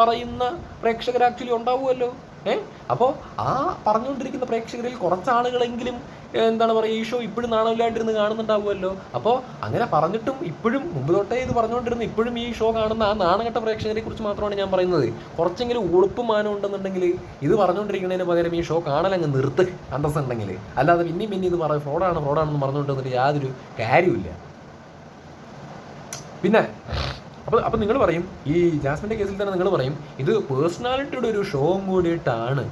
പറയുന്ന പ്രേക്ഷകർ ആക്ച്വലി ഉണ്ടാവുമല്ലോ. ഏ? അപ്പോൾ ആ പറഞ്ഞുകൊണ്ടിരിക്കുന്ന പ്രേക്ഷകരിൽ കുറച്ച് ആളുകളെങ്കിലും എന്താണ് പറയുക ഈ ഷോ ഇപ്പോഴും നാണമില്ലാണ്ടിരുന്ന് കാണുന്നുണ്ടാവുമല്ലോ. അപ്പോൾ അങ്ങനെ പറഞ്ഞിട്ടും ഇപ്പോഴും മുമ്പ് തൊട്ടേ ഇത് പറഞ്ഞുകൊണ്ടിരുന്ന ഇപ്പോഴും ഈ ഷോ കാണുന്ന ആ നാണകെട്ട പ്രേക്ഷകരെ കുറിച്ച് മാത്രമാണ് ഞാൻ പറയുന്നത്. കുറച്ചെങ്കിലും ഉളുപ്പും മാനം ഉണ്ടെന്നുണ്ടെങ്കിൽ ഇത് പറഞ്ഞുകൊണ്ടിരിക്കുന്നതിന് പകരം ഈ ഷോ കാണലങ്ങ് നിർത്ത് അന്തസ് ഉണ്ടെങ്കിൽ അല്ലാതെ പിന്നെയും പിന്നെ ഇത് പറയും ഫ്രോഡാണ് ഫ്രോഡാണെന്ന് പറഞ്ഞുകൊണ്ടിരുന്നിട്ട് യാതൊരു കാര്യമില്ല പിന്നെ അപ്പോൾ അപ്പോൾ നിങ്ങൾ പറയും ഈ ജാസ്മിന്റെ കേസിൽ തന്നെ നിങ്ങൾ പറയും ഇത് പേഴ്സണാലിറ്റിയുടെ ഒരു ഷോയും കൂടിയിട്ടാണ്.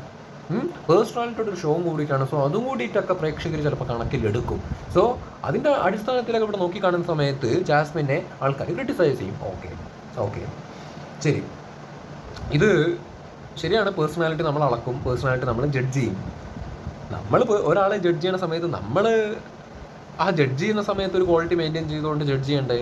പേഴ്സണാലിറ്റിയുടെ ഒരു ഷോയും കൂടിയിട്ടാണ്. സോ അതും കൂടിയിട്ടൊക്കെ പ്രേക്ഷകർ ചിലപ്പോൾ കണക്കിലെടുക്കും. സോ അതിന്റെ അടിസ്ഥാനത്തിലൊക്കെ ഇവിടെ നോക്കി കാണുന്ന സമയത്ത് ജാസ്മിനെ ആൾക്കാർ ക്രിട്ടിസൈസ് ചെയ്യും. ഓക്കെ ഓക്കെ ശരി. ഇത് ശരിയാണ്. പേഴ്സണാലിറ്റി നമ്മൾ അളക്കും. പേഴ്സണാലിറ്റി നമ്മൾ ജഡ്ജ് ചെയ്യും. നമ്മൾ ഒരാളെ ജഡ്ജ് ചെയ്യുന്ന സമയത്ത് നമ്മൾ ആ ജഡ്ജ് ചെയ്യുന്ന സമയത്ത് ഒരു ക്വാളിറ്റി മെയിന്റെയിൻ ചെയ്തുകൊണ്ട് ജഡ്ജ് ചെയ്യണ്ടേ?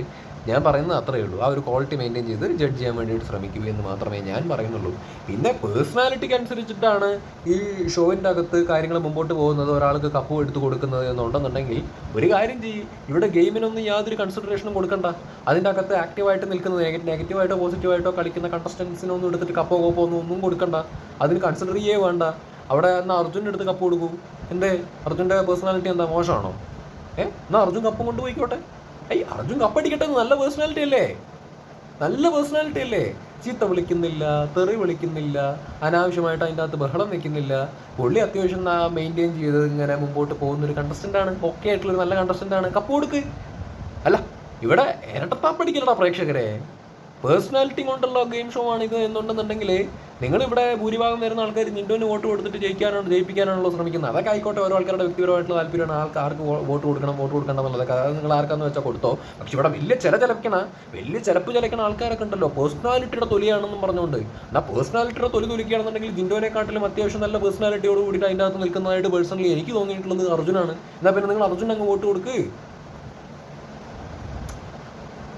ഞാൻ പറയുന്നത് അത്രയേ ഉള്ളൂ. ആ ഒരു ക്വാളിറ്റി മെയിന്റെയിൻ ചെയ്ത് ജഡ്ജ് ചെയ്യാൻ വേണ്ടിയിട്ട് ശ്രമിക്കുക എന്ന് മാത്രമേ ഞാൻ പറയുന്നുള്ളൂ. പിന്നെ പേഴ്സണാലിറ്റിക്ക് അനുസരിച്ചിട്ടാണ് ഈ ഷോയിന്റെ അകത്ത് കാര്യങ്ങൾ മുമ്പോട്ട് പോകുന്നത് ഒരാൾക്ക് കപ്പ് എടുത്തു കൊടുക്കുന്നത് എന്നുണ്ടെന്നുണ്ടെങ്കിൽ ഒരു കാര്യം ചെയ്യും. ഇവിടെ ഗെയിമിനൊന്നും യാതൊരു കൺസിഡറേഷനും കൊടുക്കണ്ട. അതിന്റെ അകത്ത് ആക്റ്റീവായിട്ട് നിൽക്കുന്നത് നെഗറ്റീവായിട്ടോ പോസിറ്റീവായിട്ടോ കളിക്കുന്ന കണ്ടസ്റ്റൻസിനൊന്നും എടുത്തിട്ട് കപ്പോ കോപ്പോ ഒന്നും ഒന്നും കൊടുക്കണ്ട. അതിന് കൺസിഡർ ചെയ്യേ വേണ്ട. അവിടെ എന്നാൽ അർജുന്റെ അടുത്ത് കപ്പ് കൊടുക്കും. എന്റെ അർജുന്റെ പേഴ്സണാലിറ്റി എന്താ? മോശമാണോ? ഏ? എന്നാൽ അർജുൻ കപ്പും കൊണ്ടുപോയിക്കോട്ടെ ഏയ് അർജുൻ കപ്പടിക്കട്ടെ നല്ല പേഴ്സണാലിറ്റി അല്ലേ? നല്ല പേഴ്സണാലിറ്റി അല്ലേ? ചീത്ത വിളിക്കുന്നില്ല തെറി വിളിക്കുന്നില്ല അനാവശ്യമായിട്ട് അതിന്റെ അകത്ത് ബഹളം വെക്കുന്നില്ല. പുള്ളി അത്യാവശ്യം മെയിന്റെയിൻ ചെയ്ത് ഇങ്ങനെ മുമ്പോട്ട് പോകുന്ന ഒരു കണ്ടസ്റ്റന്റ് ആണ്. ഓക്കെ ആയിട്ടുള്ളൊരു നല്ല കണ്ടസ്റ്റന്റ് ആണ്. കപ്പ് കൊടുക്ക്. അല്ല ഇവിടെ ഇരട്ടത്താപ്പടിക്കലടാ പ്രേക്ഷകരെ. പേഴ്സണാലിറ്റി കൊണ്ടുള്ള ഗെയിം ഷോ ആണ് ഇത് എന്നുണ്ടെന്നുണ്ടെങ്കിൽ നിങ്ങളിവിടെ ഭൂരിഭാഗം വരുന്ന ആൾക്കാർ നിൻഡോന് വോട്ട് കൊടുത്തിട്ട് ജയിക്കാനാണ് ജയിപ്പിക്കാനാണല്ലോ ശ്രമിക്കുന്നത്. അതൊക്കെ ആയിക്കോട്ടെ ഓരോ ആൾക്കാരുടെ വ്യക്തിപരമായിട്ടുള്ള താല്പര്യമാണ്. ആൾക്ക് ആർക്ക് വോട്ട് കൊടുക്കണം വോട്ട് കൊടുക്കണം എന്നുള്ളതൊക്കെ. അത് നിങ്ങൾ ആർക്കാന്ന് വെച്ചാൽ കൊടുത്തോ. പക്ഷെ ഇവിടെ വലിയ ചില ചിലക്കണ വലിയ ചിലപ്പ് ചിലക്കണ ആൾക്കാരൊക്കെ ഉണ്ടല്ലോ. പേഴ്സണാലിറ്റിയുടെ തൊലിയാണെന്നും പറഞ്ഞുകൊണ്ട് എന്നാൽ പേഴ്സണാലിറ്റിയുടെ തൊലി തൊലിക്കുകയാണെന്നുണ്ടെങ്കിൽ ജിൻഡോനെക്കാട്ടിലും അത്യാവശ്യം നല്ല പേഴ്സണാലിറ്റിയോട് കൂടിയിട്ട് അതിന്റെ അകത്ത് നിൽക്കുന്നതായിട്ട് പേഴ്സണലി എനിക്ക് തോന്നിയിട്ടുള്ളത് അർജുനാണ്. എന്നാൽ പിന്നെ നിങ്ങൾ അർജുൻ അങ്ങ് വോട്ട് കൊടുക്ക്.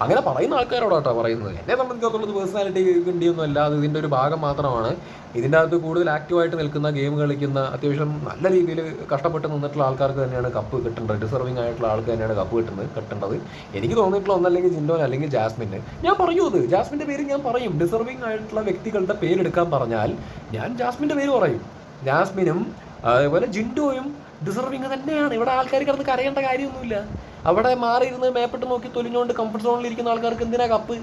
അങ്ങനെ പറയുന്ന ആൾക്കാരോടാട്ടോ പറയുന്നത്. എന്നെ സംബന്ധിച്ചിടത്തോളം പേഴ്സണാലിറ്റി കിണ്ടിയൊന്നും അല്ല അത് ഇതിന്റെ ഒരു ഭാഗം മാത്രമാണ്. ഇതിന്റെ അകത്ത് കൂടുതൽ ആക്റ്റീവായിട്ട് നിൽക്കുന്ന ഗെയിം കളിക്കുന്ന അത്യാവശ്യം നല്ല രീതിയിൽ കഷ്ടപ്പെട്ട് നിന്നിട്ടുള്ള ആൾക്കാർക്ക് തന്നെയാണ് കപ്പ് കിട്ടേണ്ടത്. ഡിസർവിങ് ആയിട്ടുള്ള ആൾക്ക് തന്നെയാണ് കപ്പ് കിട്ടുന്നത് കിട്ടേണ്ടത്. എനിക്ക് തോന്നിയിട്ടുള്ള ഒന്നല്ലെങ്കിൽ ജിൻഡോൻ അല്ലെങ്കിൽ ജാസ്മിന്. ഞാൻ പറയൂ അത്. ജാസ്മിന്റെ പേര് ഞാൻ പറയും. ഡിസർവിങ് ആയിട്ടുള്ള വ്യക്തികളുടെ പേരെടുക്കാൻ പറഞ്ഞാൽ ഞാൻ ജാസ്മിന്റെ പേര് പറയും. ജാസ്മിനും അതേപോലെ ജിൻഡോയും ഡിസർവിങ് തന്നെയാണ്. ഇവിടെ ആൾക്കാർ കിടന്ന് കരയേണ്ട കാര്യമൊന്നുമില്ല. അവിടെ മാറി ഇരുന്ന് മേപ്പിട്ട് നോക്കി തൊലിഞ്ഞുകൊണ്ട് കംഫർട്ട് സോണിൽ ഇരിക്കുന്ന ആൾക്കാർക്ക് എന്തിനാ കപ്പ്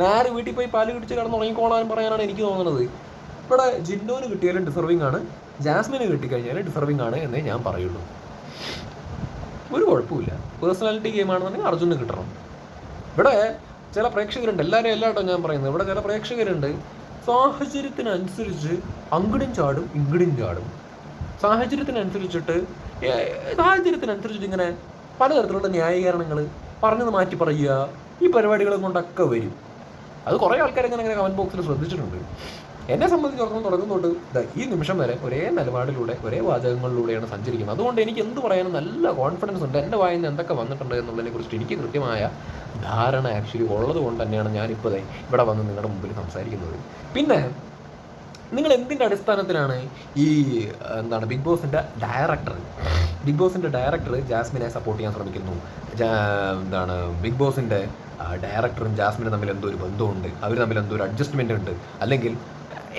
നേരെ വീട്ടിൽ പോയി പാൽ കുടിച്ച് കിടന്ന് ഉറങ്ങിക്കോളാൻ പറയാനാണ് എനിക്ക് തോന്നുന്നത്. ഇവിടെ ജിന്നോന് കിട്ടിയാലും ഡിസർവിങ് ആണ്. ജാസ്മിന് കിട്ടിക്കഴിഞ്ഞാലും ഡിസർവിങ് ആണ് എന്നേ ഞാൻ പറയുള്ളൂ. ഒരു കുഴപ്പമില്ല പേഴ്സണാലിറ്റി ഗെയിം ആണെന്നുണ്ടെങ്കിൽ അർജുന് കിട്ടണം. ഇവിടെ ചില പ്രേക്ഷകരുണ്ട്. എല്ലാവരും എല്ലാട്ടോ ഞാൻ പറയുന്നത്. ഇവിടെ ചില പ്രേക്ഷകരുണ്ട്. സാഹചര്യത്തിനനുസരിച്ച് അങ്ങടും ചാടും ഇങ്ങടും ചാടും. സാഹചര്യത്തിനനുസരിച്ചിട്ട് സാഹചര്യത്തിനനുസരിച്ചിട്ട് ഇങ്ങനെ പലതരത്തിലുള്ള ന്യായീകരണങ്ങൾ പറഞ്ഞത് മാറ്റി പറയുക ഈ പരിപാടികൾ കൊണ്ടൊക്കെ വരും. അത് കുറേ ആൾക്കാർ ഇങ്ങനെ ഇങ്ങനെ കമന്റ് ബോക്സിൽ ശ്രദ്ധിച്ചിട്ടുണ്ട്. എന്നെ സംബന്ധിച്ചിടത്തോളം തുടക്കം തൊട്ട് ഈ നിമിഷം വരെ ഒരേ നിലപാടിലൂടെ ഒരേ വാചകങ്ങളിലൂടെയാണ് സഞ്ചരിക്കുന്നത്. അതുകൊണ്ട് എനിക്ക് എന്ത് പറയാനും നല്ല കോൺഫിഡൻസ് ഉണ്ട്. എന്റെ വായിൽ എന്തൊക്കെ വന്നിട്ടുണ്ട് എന്നുള്ളതിനെ കുറിച്ച് എനിക്ക് കൃത്യമായ ധാരണ ആക്ച്വലി ഉള്ളത് കൊണ്ട് തന്നെയാണ് ഞാനിപ്പോൾ ഇവിടെ വന്ന് നിങ്ങളുടെ മുമ്പിൽ സംസാരിക്കുന്നത്. പിന്നെ നിങ്ങൾ എന്തിന്റെ അടിസ്ഥാനത്തിലാണ് ഈ എന്താണ് ബിഗ് ബോസിന്റെ ഡയറക്ടർ ബിഗ് ബോസിന്റെ ഡയറക്ടർ ജാസ്മിനെ സപ്പോർട്ട് ചെയ്യാൻ ശ്രമിക്കുന്നു. എന്താണ് ബിഗ് ബോസിന്റെ ഡയറക്ടറും ജാസ്മിനും തമ്മിൽ എന്തോ ഒരു ബന്ധമുണ്ട്. അവർ തമ്മിൽ എന്തോ ഒരു അഡ്ജസ്റ്റ്മെന്റ് ഉണ്ട്. അല്ലെങ്കിൽ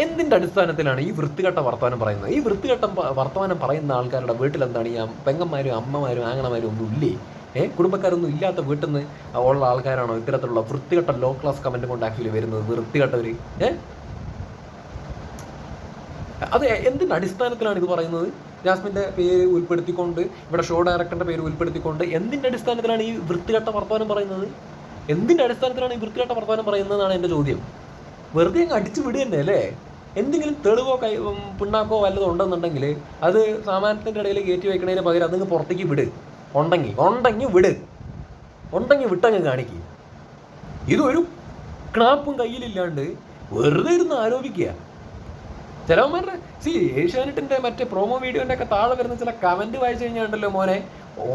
എന്തിന്റെ അടിസ്ഥാനത്തിലാണ് ഈ വൃത്തികെട്ട വർത്തമാനം പറയുന്നത്? ഈ വൃത്തികെട്ട വർത്തമാനം പറയുന്ന ആൾക്കാരുടെ വീട്ടിൽ എന്താണ് ഈ പെങ്ങന്മാരും അമ്മമാരും ആങ്ങളമാരും ഒന്നും ഇല്ലേ? ഏ കുടുംബക്കാരൊന്നും ഇല്ലാത്ത വീട്ടിൽ നിന്ന് ഉള്ള ആൾക്കാരാണോ ഇത്തരത്തിലുള്ള വൃത്തികെട്ട ലോ ക്ലാസ് കമന്റ് കൊണ്ട് ആക്ച്വലി വരുന്നത്? വൃത്തികെട്ടവർ ഏ? അത് എന്തിന്റെ അടിസ്ഥാനത്തിലാണ് ഇത് പറയുന്നത്? ജാസ്മിന്റെ പേര് ഉൾപ്പെടുത്തിക്കൊണ്ട് ഇവിടെ ഷോ ഡയറക്ടറിന്റെ പേര് ഉൾപ്പെടുത്തിക്കൊണ്ട് എന്തിന്റെ അടിസ്ഥാനത്തിലാണ് ഈ വൃത്തികെട്ട വർത്തമാനം പറയുന്നത്? എന്തിന്റെ അടിസ്ഥാനത്തിലാണ് ഈ വൃത്തികെട്ട വർത്തമാനം പറയുന്നതെന്നാണ് എന്റെ ചോദ്യം. വെറുതെ അങ്ങ് അടിച്ചു വിടുക അല്ലേ? എന്തെങ്കിലും തെളിവോ കൈ പിണ്ണാക്കോ വല്ലതും ഉണ്ടെന്നുണ്ടെങ്കിൽ അത് സാമാനത്തിന്റെ ഇടയിൽ കയറ്റി വയ്ക്കുന്നതിന് പകരം അതങ്ങ് പുറത്തേക്ക് വിട്. ഉണ്ടെങ്കിൽ ഉണ്ടെങ്കിൽ വിട്. ഉണ്ടെങ്കിൽ വിട്ടങ്ങ് കാണിക്കുക ഇതൊരു ക്ലാപ്പും കയ്യിലില്ലാണ്ട് വെറുതെ ഇരുന്ന് ആരോപിക്കുക. ചിലവന്മാരുടെ സി ഏഷ്യാനെറ്റിന്റെ മറ്റേ പ്രോമോ വീഡിയോന്റെ ഒക്കെ താഴെ വരുന്ന ചില കമന്റ് വായിച്ചു കഴിഞ്ഞാൽ മോനെ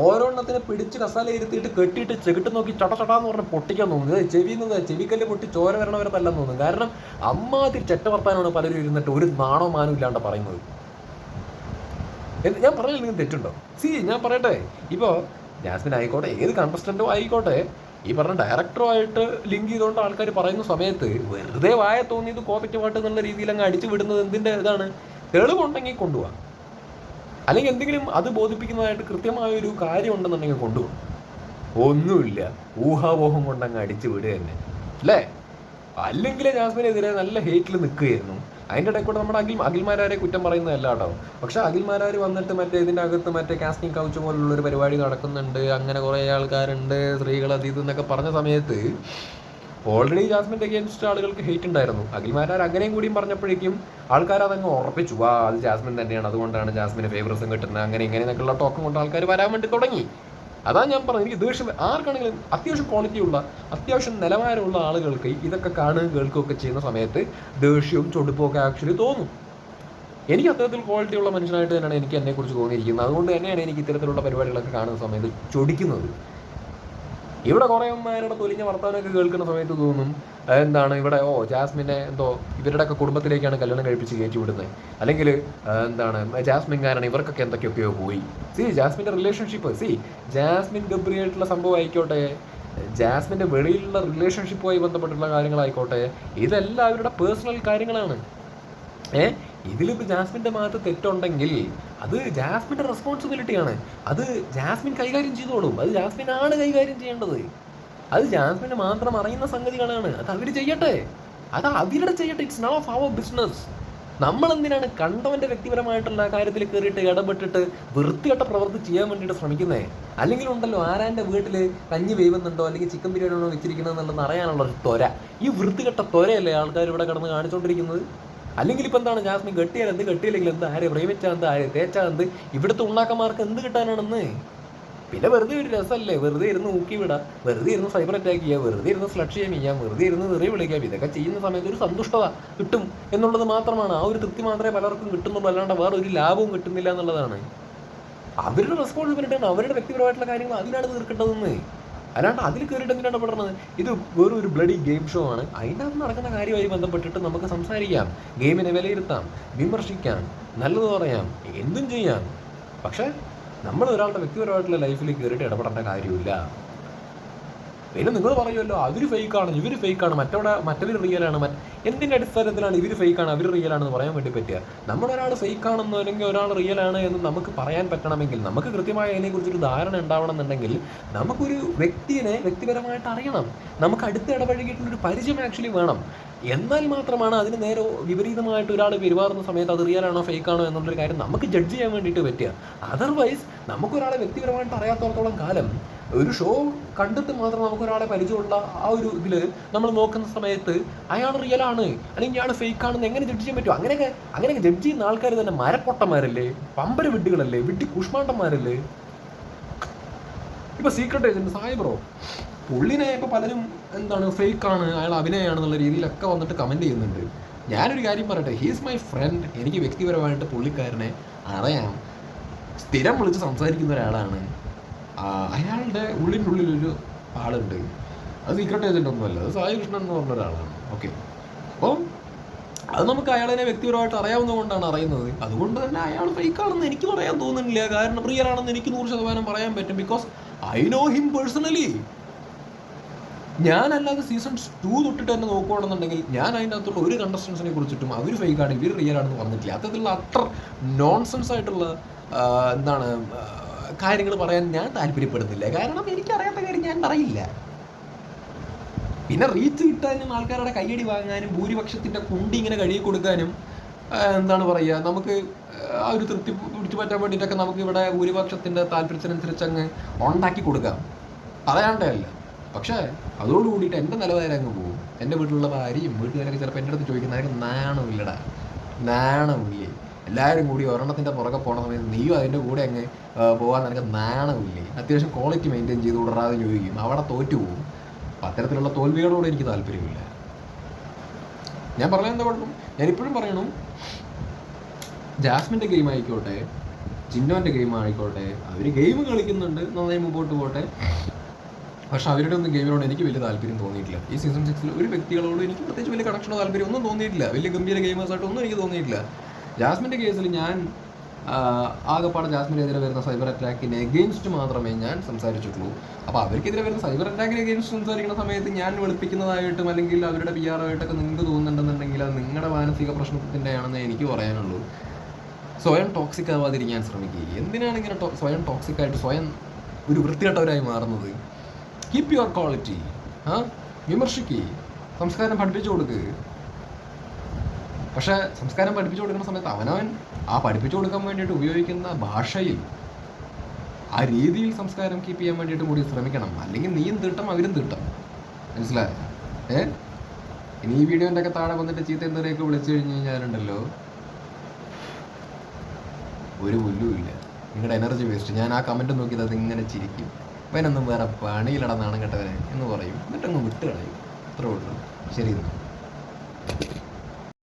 ഓരോണ്ണത്തിനെ പിടിച്ച് കസാല ഇരുത്തിയിട്ട് കെട്ടിയിട്ട് ചെകിട്ട് നോക്കി ചട്ട ചടാന്ന് പറഞ്ഞ് പൊട്ടിക്കാൻ തോന്നുന്നു ഇത് ചെവിന്ന് ചെവിക്കല്ല് പൊട്ടി ചോര വരണവരെ തല്ലെന്ന് തോന്നുന്നു കാരണം അമ്മാതിരി ചെറ്റ വർത്താനാണ് പലരും ഇരുന്നിട്ട് ഒരു നാണോ മാനോ ഇല്ലാണ്ട് പറയുന്നത്. ഞാൻ നിങ്ങൾക്ക് തെറ്റുണ്ടോ? സി ഞാൻ പറയട്ടെ. ഇപ്പോൾ ജാസ്മിൻ ആയിക്കോട്ടെ ഏത് കണ്ടസ്റ്റന്റും ആയിക്കോട്ടെ. ഈ പറഞ്ഞ ഡയറക്ടറുമായിട്ട് ലിങ്ക് ചെയ്തുകൊണ്ട് ആൾക്കാർ പറയുന്ന സമയത്ത് വെറുതെ വായ തോന്നിയത് കോപ്പറ്റ് പാട്ട് എന്നുള്ള രീതിയിൽ അങ്ങ് അടിച്ചു വിടുന്നത് എന്തിന്റെ ഇതാണ്? തെളിവുണ്ടെങ്കിൽ കൊണ്ടുപോകാം അല്ലെങ്കിൽ എന്തെങ്കിലും അത് ബോധിപ്പിക്കുന്നതായിട്ട് കൃത്യമായ ഒരു കാര്യം ഉണ്ടെന്നുണ്ടെങ്കിൽ കൊണ്ടുപോകും ഒന്നുമില്ല. ഊഹാപോഹം കൊണ്ട് അങ്ങ് അടിച്ചു വിടുക തന്നെ അല്ലേ? അല്ലെങ്കിൽ ജാസ്മിനെതിരെ നല്ല ഹേറ്റിൽ നിൽക്കുകയായിരുന്നു അതിന്റെ ഇടയിൽ കൂടെ നമ്മുടെ അഖിൽ അഖിൽമാരാരെ കുറ്റം പറയുന്നതല്ല കേട്ടോ. പക്ഷെ അഖിൽമാരാർ വന്നിട്ട് മറ്റേ ഇതിന്റെ അകത്ത് മറ്റേ കാസ്റ്റിംഗ് കൗച്ച് പോലുള്ള ഒരു പരിപാടി നടക്കുന്നുണ്ട് അങ്ങനെ കുറേ ആൾക്കാരുണ്ട് സ്ത്രീകൾ അത് ഇത് എന്നൊക്കെ പറഞ്ഞ സമയത്ത് ഓൾറെഡി ജാസ്മിന്റെ അഗേൻസ്റ്റ് ആളുകൾക്ക് ഹേറ്റ് ഉണ്ടായിരുന്നു. അഖിൽമാരാർ അങ്ങനെയും കൂടിയും പറഞ്ഞപ്പോഴേക്കും ആൾക്കാർ അതങ്ങ് ഉറപ്പിച്ചു. വാ അത് ജാസ്മിൻ തന്നെയാണ്. അതുകൊണ്ടാണ് ജാസ്മിന് ഫേവറസും കിട്ടുന്നത്. അങ്ങനെ ഇങ്ങനെ എന്നൊക്കെയുള്ള ടോക്കും കൊണ്ട് ആൾക്കാർ വരാൻ വേണ്ടി തുടങ്ങി. അതാ ഞാൻ പറഞ്ഞത് എനിക്ക് ദേഷ്യം ആർക്കാണെങ്കിലും അത്യാവശ്യം ക്വാളിറ്റി ഉള്ള അത്യാവശ്യം നിലവാരമുള്ള ആളുകൾക്ക് ഇതൊക്കെ കാണുകയും കേൾക്കുകയൊക്കെ ചെയ്യുന്ന സമയത്ത് ദേഷ്യവും ചൊടുപ്പും ഒക്കെ ആക്ച്വലി തോന്നും. എനിക്ക് അത്തരത്തിൽ ക്വാളിറ്റി ഉള്ള മനുഷ്യനായിട്ട് തന്നെയാണ് എനിക്ക് എന്നെക്കുറിച്ച് തോന്നിയിരിക്കുന്നത്. അതുകൊണ്ട് തന്നെയാണ് എനിക്ക് ഇത്തരത്തിലുള്ള പരിപാടികളൊക്കെ കാണുന്ന സമയത്ത് ചൊടിക്കുന്നത്. ഇവിടെ കുറേ അമ്മമാരുടെ തൊലിഞ്ഞ വർത്തമാനമൊക്കെ കേൾക്കുന്ന സമയത്ത് തോന്നും എന്താണ് ഇവിടെ ഓ ജാസ്മിനെ എന്തോ ഇവരുടെയൊക്കെ കുടുംബത്തിലേക്കാണ് കല്യാണം കഴിപ്പിച്ച് കയറ്റി വിടുന്നത് അല്ലെങ്കിൽ എന്താണ് ജാസ്മിൻ കാരണം ഇവർക്കൊക്കെ എന്തൊക്കെയൊക്കെയോ പോയി. സി ജാസ്മിന്റെ റിലേഷൻഷിപ്പ് സി ജാസ്മിൻ ഗബ്രിയായിട്ടുള്ള സംഭവം ആയിക്കോട്ടെ ജാസ്മിന്റെ വെളിയിലുള്ള റിലേഷൻഷിപ്പുമായി ബന്ധപ്പെട്ടുള്ള കാര്യങ്ങളായിക്കോട്ടെ ഇതെല്ലാം അവരുടെ പേഴ്സണൽ കാര്യങ്ങളാണ്. ഏ? ഇതിലിപ്പോൾ ജാസ്മിന്റെ ഭാഗത്ത് തെറ്റുണ്ടെങ്കിൽ അത് ജാസ്മിന്റെ റെസ്പോൺസിബിലിറ്റിയാണ് അത് ജാസ്മിൻ കൈകാര്യം ചെയ്തോളും അത് ജാസ്മിനാണ് കൈകാര്യം ചെയ്യേണ്ടത്. അത് ജാസ്മിന് മാത്രം അറിയുന്ന സംഗതികളാണ്. അത് അവർ ചെയ്യട്ടെ. അത് അവരുടെ ചെയ്യട്ടെ. ഇറ്റ്സ് നോ ഓഫ് അവർ ബിസിനസ് നമ്മൾ എന്തിനാണ് കണ്ടവന്റെ വ്യക്തിപരമായിട്ടുള്ള കാര്യത്തിൽ കയറിയിട്ട് ഇടപെട്ടിട്ട് വൃത്തികെട്ട പ്രവൃത്തി ചെയ്യാൻ വേണ്ടിയിട്ട് ശ്രമിക്കുന്നത് അല്ലെങ്കിൽ ഉണ്ടല്ലോ ആരാന്റെ വീട്ടിൽ കഞ്ഞി വേവുന്നുണ്ടോ? അല്ലെങ്കിൽ ചിക്കൻ ബിരിയാണി ഉണ്ടോ വെച്ചിരിക്കുന്നത് എന്നുള്ളത് അറിയാനുള്ള ഒരു ത്വര. ഈ വൃത്തികെട്ട ത്വരയല്ലേ ആൾക്കാർ ഇവിടെ കിടന്ന് കാണിച്ചുകൊണ്ടിരിക്കുന്നത് അല്ലെങ്കിൽ ഇപ്പം എന്താണ് ജാസ്മിൻ കെട്ടിയാൽ എന്ത് കെട്ടിയില്ലെങ്കിൽ എന്ത് ആര്? പ്രേമിച്ചാൽ എന്ത് ആര്? തേച്ചാൽ എന്ത് ഇവിടുത്തെ ഉണ്ണാക്കന്മാർക്ക് എന്ത് കിട്ടാനാണെന്ന്? പിന്നെ വെറുതെ ഒരു രസമല്ലേ വെറുതെ ഇരുന്ന് ഊക്കി വിടാം. വെറുതെ ഇരുന്ന് സൈബർ അറ്റാക്ക് ചെയ്യാം. വെറുതെ ഇരുന്ന് സ്ലക്ഷ് ചെയ്യാം. വെറുതെ ഇരുന്ന് തെറി വിളിക്കാം. ഇതൊക്കെ ചെയ്യുന്ന സമയത്ത് ഒരു സന്തുഷ്ടത കിട്ടും എന്നുള്ളത് മാത്രമാണ്. ആ ഒരു തൃപ്തി മാത്രമേ പലർക്കും കിട്ടുന്നുള്ളൂ. അല്ലാണ്ട് വേറെ ഒരു ലാഭവും കിട്ടുന്നില്ല എന്നുള്ളതാണ്. അവരുടെ റെസ്പോൺസിബിലിറ്റി ആണ്. അവരുടെ വ്യക്തിപരമായിട്ടുള്ള കാര്യങ്ങൾ അതിനാണ് തീർക്കേണ്ടതെന്ന്. അല്ലാണ്ട് അതിൽ കയറിയിട്ട് എന്തിനാണ് പെടുന്നത് ഇത് വെറും ഒരു ബ്ലഡി ഗെയിം ഷോ ആണ്. അതിന്റെ അകത്ത് നടക്കുന്ന കാര്യമായി ബന്ധപ്പെട്ടിട്ട് നമുക്ക് സംസാരിക്കാം. ഗെയിമിനെ വിലയിരുത്താം വിമർശിക്കാം നല്ലത് പറയാം എന്തും ചെയ്യാം. പക്ഷേ നമ്മൾ ഒരാളുടെ വ്യക്തിപരമായിട്ടുള്ള ലൈഫിൽ കയറിയിട്ട് ഇടപെടേണ്ട കാര്യമില്ല. പിന്നെ നിങ്ങൾ പറയുമല്ലോ അവർ ഫേക്കാണ് ഇവർ ഫേക്കാണ് മറ്റവിടെ മറ്റവർ റിയലാണ് എന്തിന്റെ അടിസ്ഥാനത്തിലാണ് ഇവർ ഫേക്കാണ് അവർ റിയലാണെന്ന് പറയാൻ വേണ്ടി പറ്റുക? നമ്മളൊരാൾ ഫേക്കാണെന്നോ അല്ലെങ്കിൽ ഒരാൾ റിയലാണ് എന്ന് നമുക്ക് പറയാൻ പറ്റണമെങ്കിൽ നമുക്ക് കൃത്യമായ അതിനെക്കുറിച്ചൊരു ധാരണ ഉണ്ടാവണം എന്നുണ്ടെങ്കിൽ നമുക്കൊരു വ്യക്തിയെ വ്യക്തിപരമായിട്ട് അറിയണം. നമുക്ക് അടുത്ത് ഇടപഴകിയിട്ടുള്ളൊരു പരിചയം ആക്ച്വലി വേണം. എന്നാൽ മാത്രമാണ് അതിന് നേരെ വിപരീതമായിട്ട് ഒരാൾ പെരുമാറുന്ന സമയത്ത് അത് റിയലാണോ ഫേക്കാണോ എന്നുള്ളൊരു കാര്യം നമുക്ക് ജഡ്ജ് ചെയ്യാൻ വേണ്ടിയിട്ട് പറ്റുക. അതർവൈസ് നമുക്കൊരാളെ വ്യക്തിപരമായിട്ട് അറിയാത്തോളത്തോളം കാലം ഒരു ഷോ കണ്ടിട്ട് മാത്രം നമുക്കൊരാളെ പരിചയമുള്ള ആ ഒരു ഇതിൽ നമ്മൾ നോക്കുന്ന സമയത്ത് അയാൾ ആണ്. അല്ലെങ്കിൽ ഇയാൾ ഫേക്ക് ആണെന്ന് എങ്ങനെ ജഡ്ജ് ചെയ്യാൻ പറ്റും? അങ്ങനെയൊക്കെ അങ്ങനെയൊക്കെ ജഡ്ജ് ചെയ്യുന്ന ആൾക്കാർ തന്നെ മരപ്പൊട്ടന്മാരല്ലേ? പമ്പര വിഡ്ഢികളല്ലേ? വിഡ്ഢി കുഷ്മാണ്ടന്മാരല്ലേ? ഇപ്പൊ സീക്രട്ട് ഏജന്റ് സായി ബ്രോ പുള്ളിനെ ഇപ്പൊ പലരും എന്താണ് ഫേക്ക് ആണ് അയാൾ അഭിനയാണെന്നുള്ള രീതിയിലൊക്കെ വന്നിട്ട് കമന്റ് ചെയ്യുന്നുണ്ട്. ഞാനൊരു കാര്യം പറയട്ടെ ഹീസ് മൈ ഫ്രണ്ട് എനിക്ക് വ്യക്തിപരമായിട്ട് പുള്ളിക്കാരനെ അറിയാം. സ്ഥിരം വിളിച്ച് സംസാരിക്കുന്ന ഒരാളാണ്. അയാളുടെ ഉള്ളിനുള്ളിലൊരു ആളുണ്ട്. അത് സീക്രട്ട് ഏജന്റ് ഒന്നുമല്ല അത് സായി കൃഷ്ണൻ എന്ന് പറഞ്ഞ ഒരാളാണ് ഓക്കെ അപ്പം അത് നമുക്ക് അയാളെ വ്യക്തിപരമായിട്ട് അറിയാവുന്നതുകൊണ്ടാണ് അറിയുന്നത്. അതുകൊണ്ട് തന്നെ അയാൾ ഫേക്ക് ആണെന്ന് എനിക്ക് പറയാൻ തോന്നുന്നില്ല. കാരണം റിയൽ ആണെന്ന് എനിക്ക് നൂറ് ശതമാനം പറയാൻ പറ്റും. Because I know him personally ഞാനല്ലാതെ സീസൺ ടു തൊട്ടിട്ട് തന്നെ നോക്കുകയാണെന്നുണ്ടെങ്കിൽ ഞാൻ അതിന്റെ അകത്തുള്ള ഒരു കണ്ടസ്റ്റൻസിനെ കുറിച്ചിട്ടും അവർ ഫേക്ക് ആണ് ഇവർ റിയൽ ആണെന്ന് പറഞ്ഞിട്ടില്ല. അത്തരത്തിലുള്ള അത്ര നോൺസെൻസ് ആയിട്ടുള്ള എന്താണ് കാര്യങ്ങൾ പറയാൻ ഞാൻ താല്പര്യപ്പെടുന്നില്ല. കാരണം എനിക്കറിയാത്ത കാര്യം ഞാൻ പറയില്ല. പിന്നെ റീച്ച് കിട്ടാനും ആൾക്കാരുടെ കയ്യടി വാങ്ങാനും ഭൂരിപക്ഷത്തിന്റെ കുണ്ടി ഇങ്ങനെ കഴുകി കൊടുക്കാനും എന്താണ് പറയുക നമുക്ക് ആ ഒരു തൃപ്തി പിടിച്ചു പറ്റാൻ വേണ്ടിയിട്ടൊക്കെ നമുക്ക് ഇവിടെ ഭൂരിപക്ഷത്തിന്റെ താല്പര്യത്തിനനുസരിച്ച് അങ്ങ് ഉണ്ടാക്കി കൊടുക്കാം. പറയാണ്ടല്ല പക്ഷേ അതോട് കൂടിയിട്ട് എന്റെ നിലവാരം അങ്ങ് പോകും എന്റെ വീട്ടിലുള്ള ഭാര്യയും വീട്ടുകാരൊക്കെ ചിലപ്പോൾ എന്റെ അടുത്ത് ചോദിക്കുന്ന അതൊക്കെ നാണമില്ലടാ. നാണമില്ലേ? എല്ലാവരും കൂടി ഒരെണ്ണത്തിന്റെ പുറകെ പോണ സമയത്ത് നീയും അതിന്റെ കൂടെ അങ്ങ് പോകാൻ നിനക്ക് നാണമില്ലേ? അത്യാവശ്യം ക്വാളിറ്റി മെയിന്റെയിൻ ചെയ്ത് വിടറാതെ ചോദിക്കും അവിടെ തോറ്റു പോകും. അപ്പം അത്തരത്തിലുള്ള തോൽവികളോട് എനിക്ക് താല്പര്യമില്ല. ഞാൻ പറഞ്ഞ എന്താ കുഴപ്പം? ഞാൻ ഇപ്പോഴും പറയണു ജാസ്മിന്റെ ഗെയിം ആയിക്കോട്ടെ ചിന്നോന്റെ ഗെയിം ആയിക്കോട്ടെ അവർ ഗെയിം കളിക്കുന്നുണ്ട് നന്നായി മുമ്പോട്ട് പോട്ടെ. പക്ഷെ അവരുടെ ഒന്നും ഗെയിമിനോട് എനിക്ക് വലിയ താല്പര്യം തോന്നിയിട്ടില്ല. ഈ സീസൺ സിക്സിൽ ഒരു വ്യക്തികളോട് എനിക്ക് പ്രത്യേകിച്ച് വലിയ കണക്ഷനോ താല്പര്യം ഒന്നും തോന്നിയിട്ടില്ല. വലിയ ഗംഭീര ഗെയിമേഴ്സായിട്ടൊന്നും എനിക്ക് തോന്നിയിട്ടില്ല. ജാസ്മിന്റെ കേസിൽ ഞാൻ ആകെപ്പാട് ജാസ്മിനെതിരെ വരുന്ന സൈബർ അറ്റാക്കിന് എഗെയിൻസ്റ്റ് മാത്രമേ ഞാൻ സംസാരിച്ചിട്ടുള്ളൂ. അപ്പോൾ അവർക്കെതിരെ വരുന്ന സൈബർ അറ്റാക്കിന് എഗെയിൻസ്റ്റ് സംസാരിക്കുന്ന സമയത്ത് ഞാൻ വെളുപ്പിക്കുന്നതായിട്ടും അല്ലെങ്കിൽ അവരുടെ പി ആർ ആയിട്ടൊക്കെ നിങ്ങൾക്ക് തോന്നുന്നുണ്ടെന്നുണ്ടെങ്കിൽ അത് നിങ്ങളുടെ മാനസിക പ്രശ്നത്തിന്റെയാണെന്ന് എനിക്ക് പറയാനുള്ളൂ. സ്വയം ടോക്സിക് ആവാതിരിക്കാൻ ശ്രമിക്കുക എന്തിനാണ് ഇങ്ങനെ സ്വയം ടോക്സിക് ആയിട്ട് സ്വയം ഒരു വൃത്തികെട്ടവരായി മാറുന്നത്? കീപ് യുവർ ക്വാളിറ്റി ആ? വിമർശിക്കുക സംസ്കാരം പഠിപ്പിച്ചു കൊടുക്കുക പക്ഷേ സംസ്കാരം പഠിപ്പിച്ചു കൊടുക്കുന്ന സമയത്ത് അവനവൻ ആ പഠിപ്പിച്ചു കൊടുക്കാൻ വേണ്ടിയിട്ട് ഉപയോഗിക്കുന്ന ഭാഷയിൽ ആ രീതിയിൽ സംസ്കാരം കീപ്പ് ചെയ്യാൻ വേണ്ടിയിട്ട് കൂടി ശ്രമിക്കണം. അല്ലെങ്കിൽ നീയും തീട്ടം അവരും തീട്ടം. മനസ്സിലായോ? ഏ? ഇനി ഈ വീഡിയോന്റെ ഒക്കെ താഴെ വന്നിട്ട് ചീത്ത എന്തെങ്കിലുമൊക്കെ വിളിച്ചു കഴിഞ്ഞ് കഴിഞ്ഞാലുണ്ടല്ലോ. ഒരു പുല്ലുമില്ല നിങ്ങളുടെ എനർജി വേസ്റ്റ് ഞാൻ ആ കമന്റ് നോക്കിയത് ഇങ്ങനെ ചിരിക്കും. ഇവനൊന്നും വേറെ പണിയിലടന്നാണ് നാണം കെട്ടവനെ എന്ന് പറയും. എന്നിട്ടങ്ങ് വിട്ട് കളയും അത്രേ ഉള്ളൂ. ശരി എന്നാ.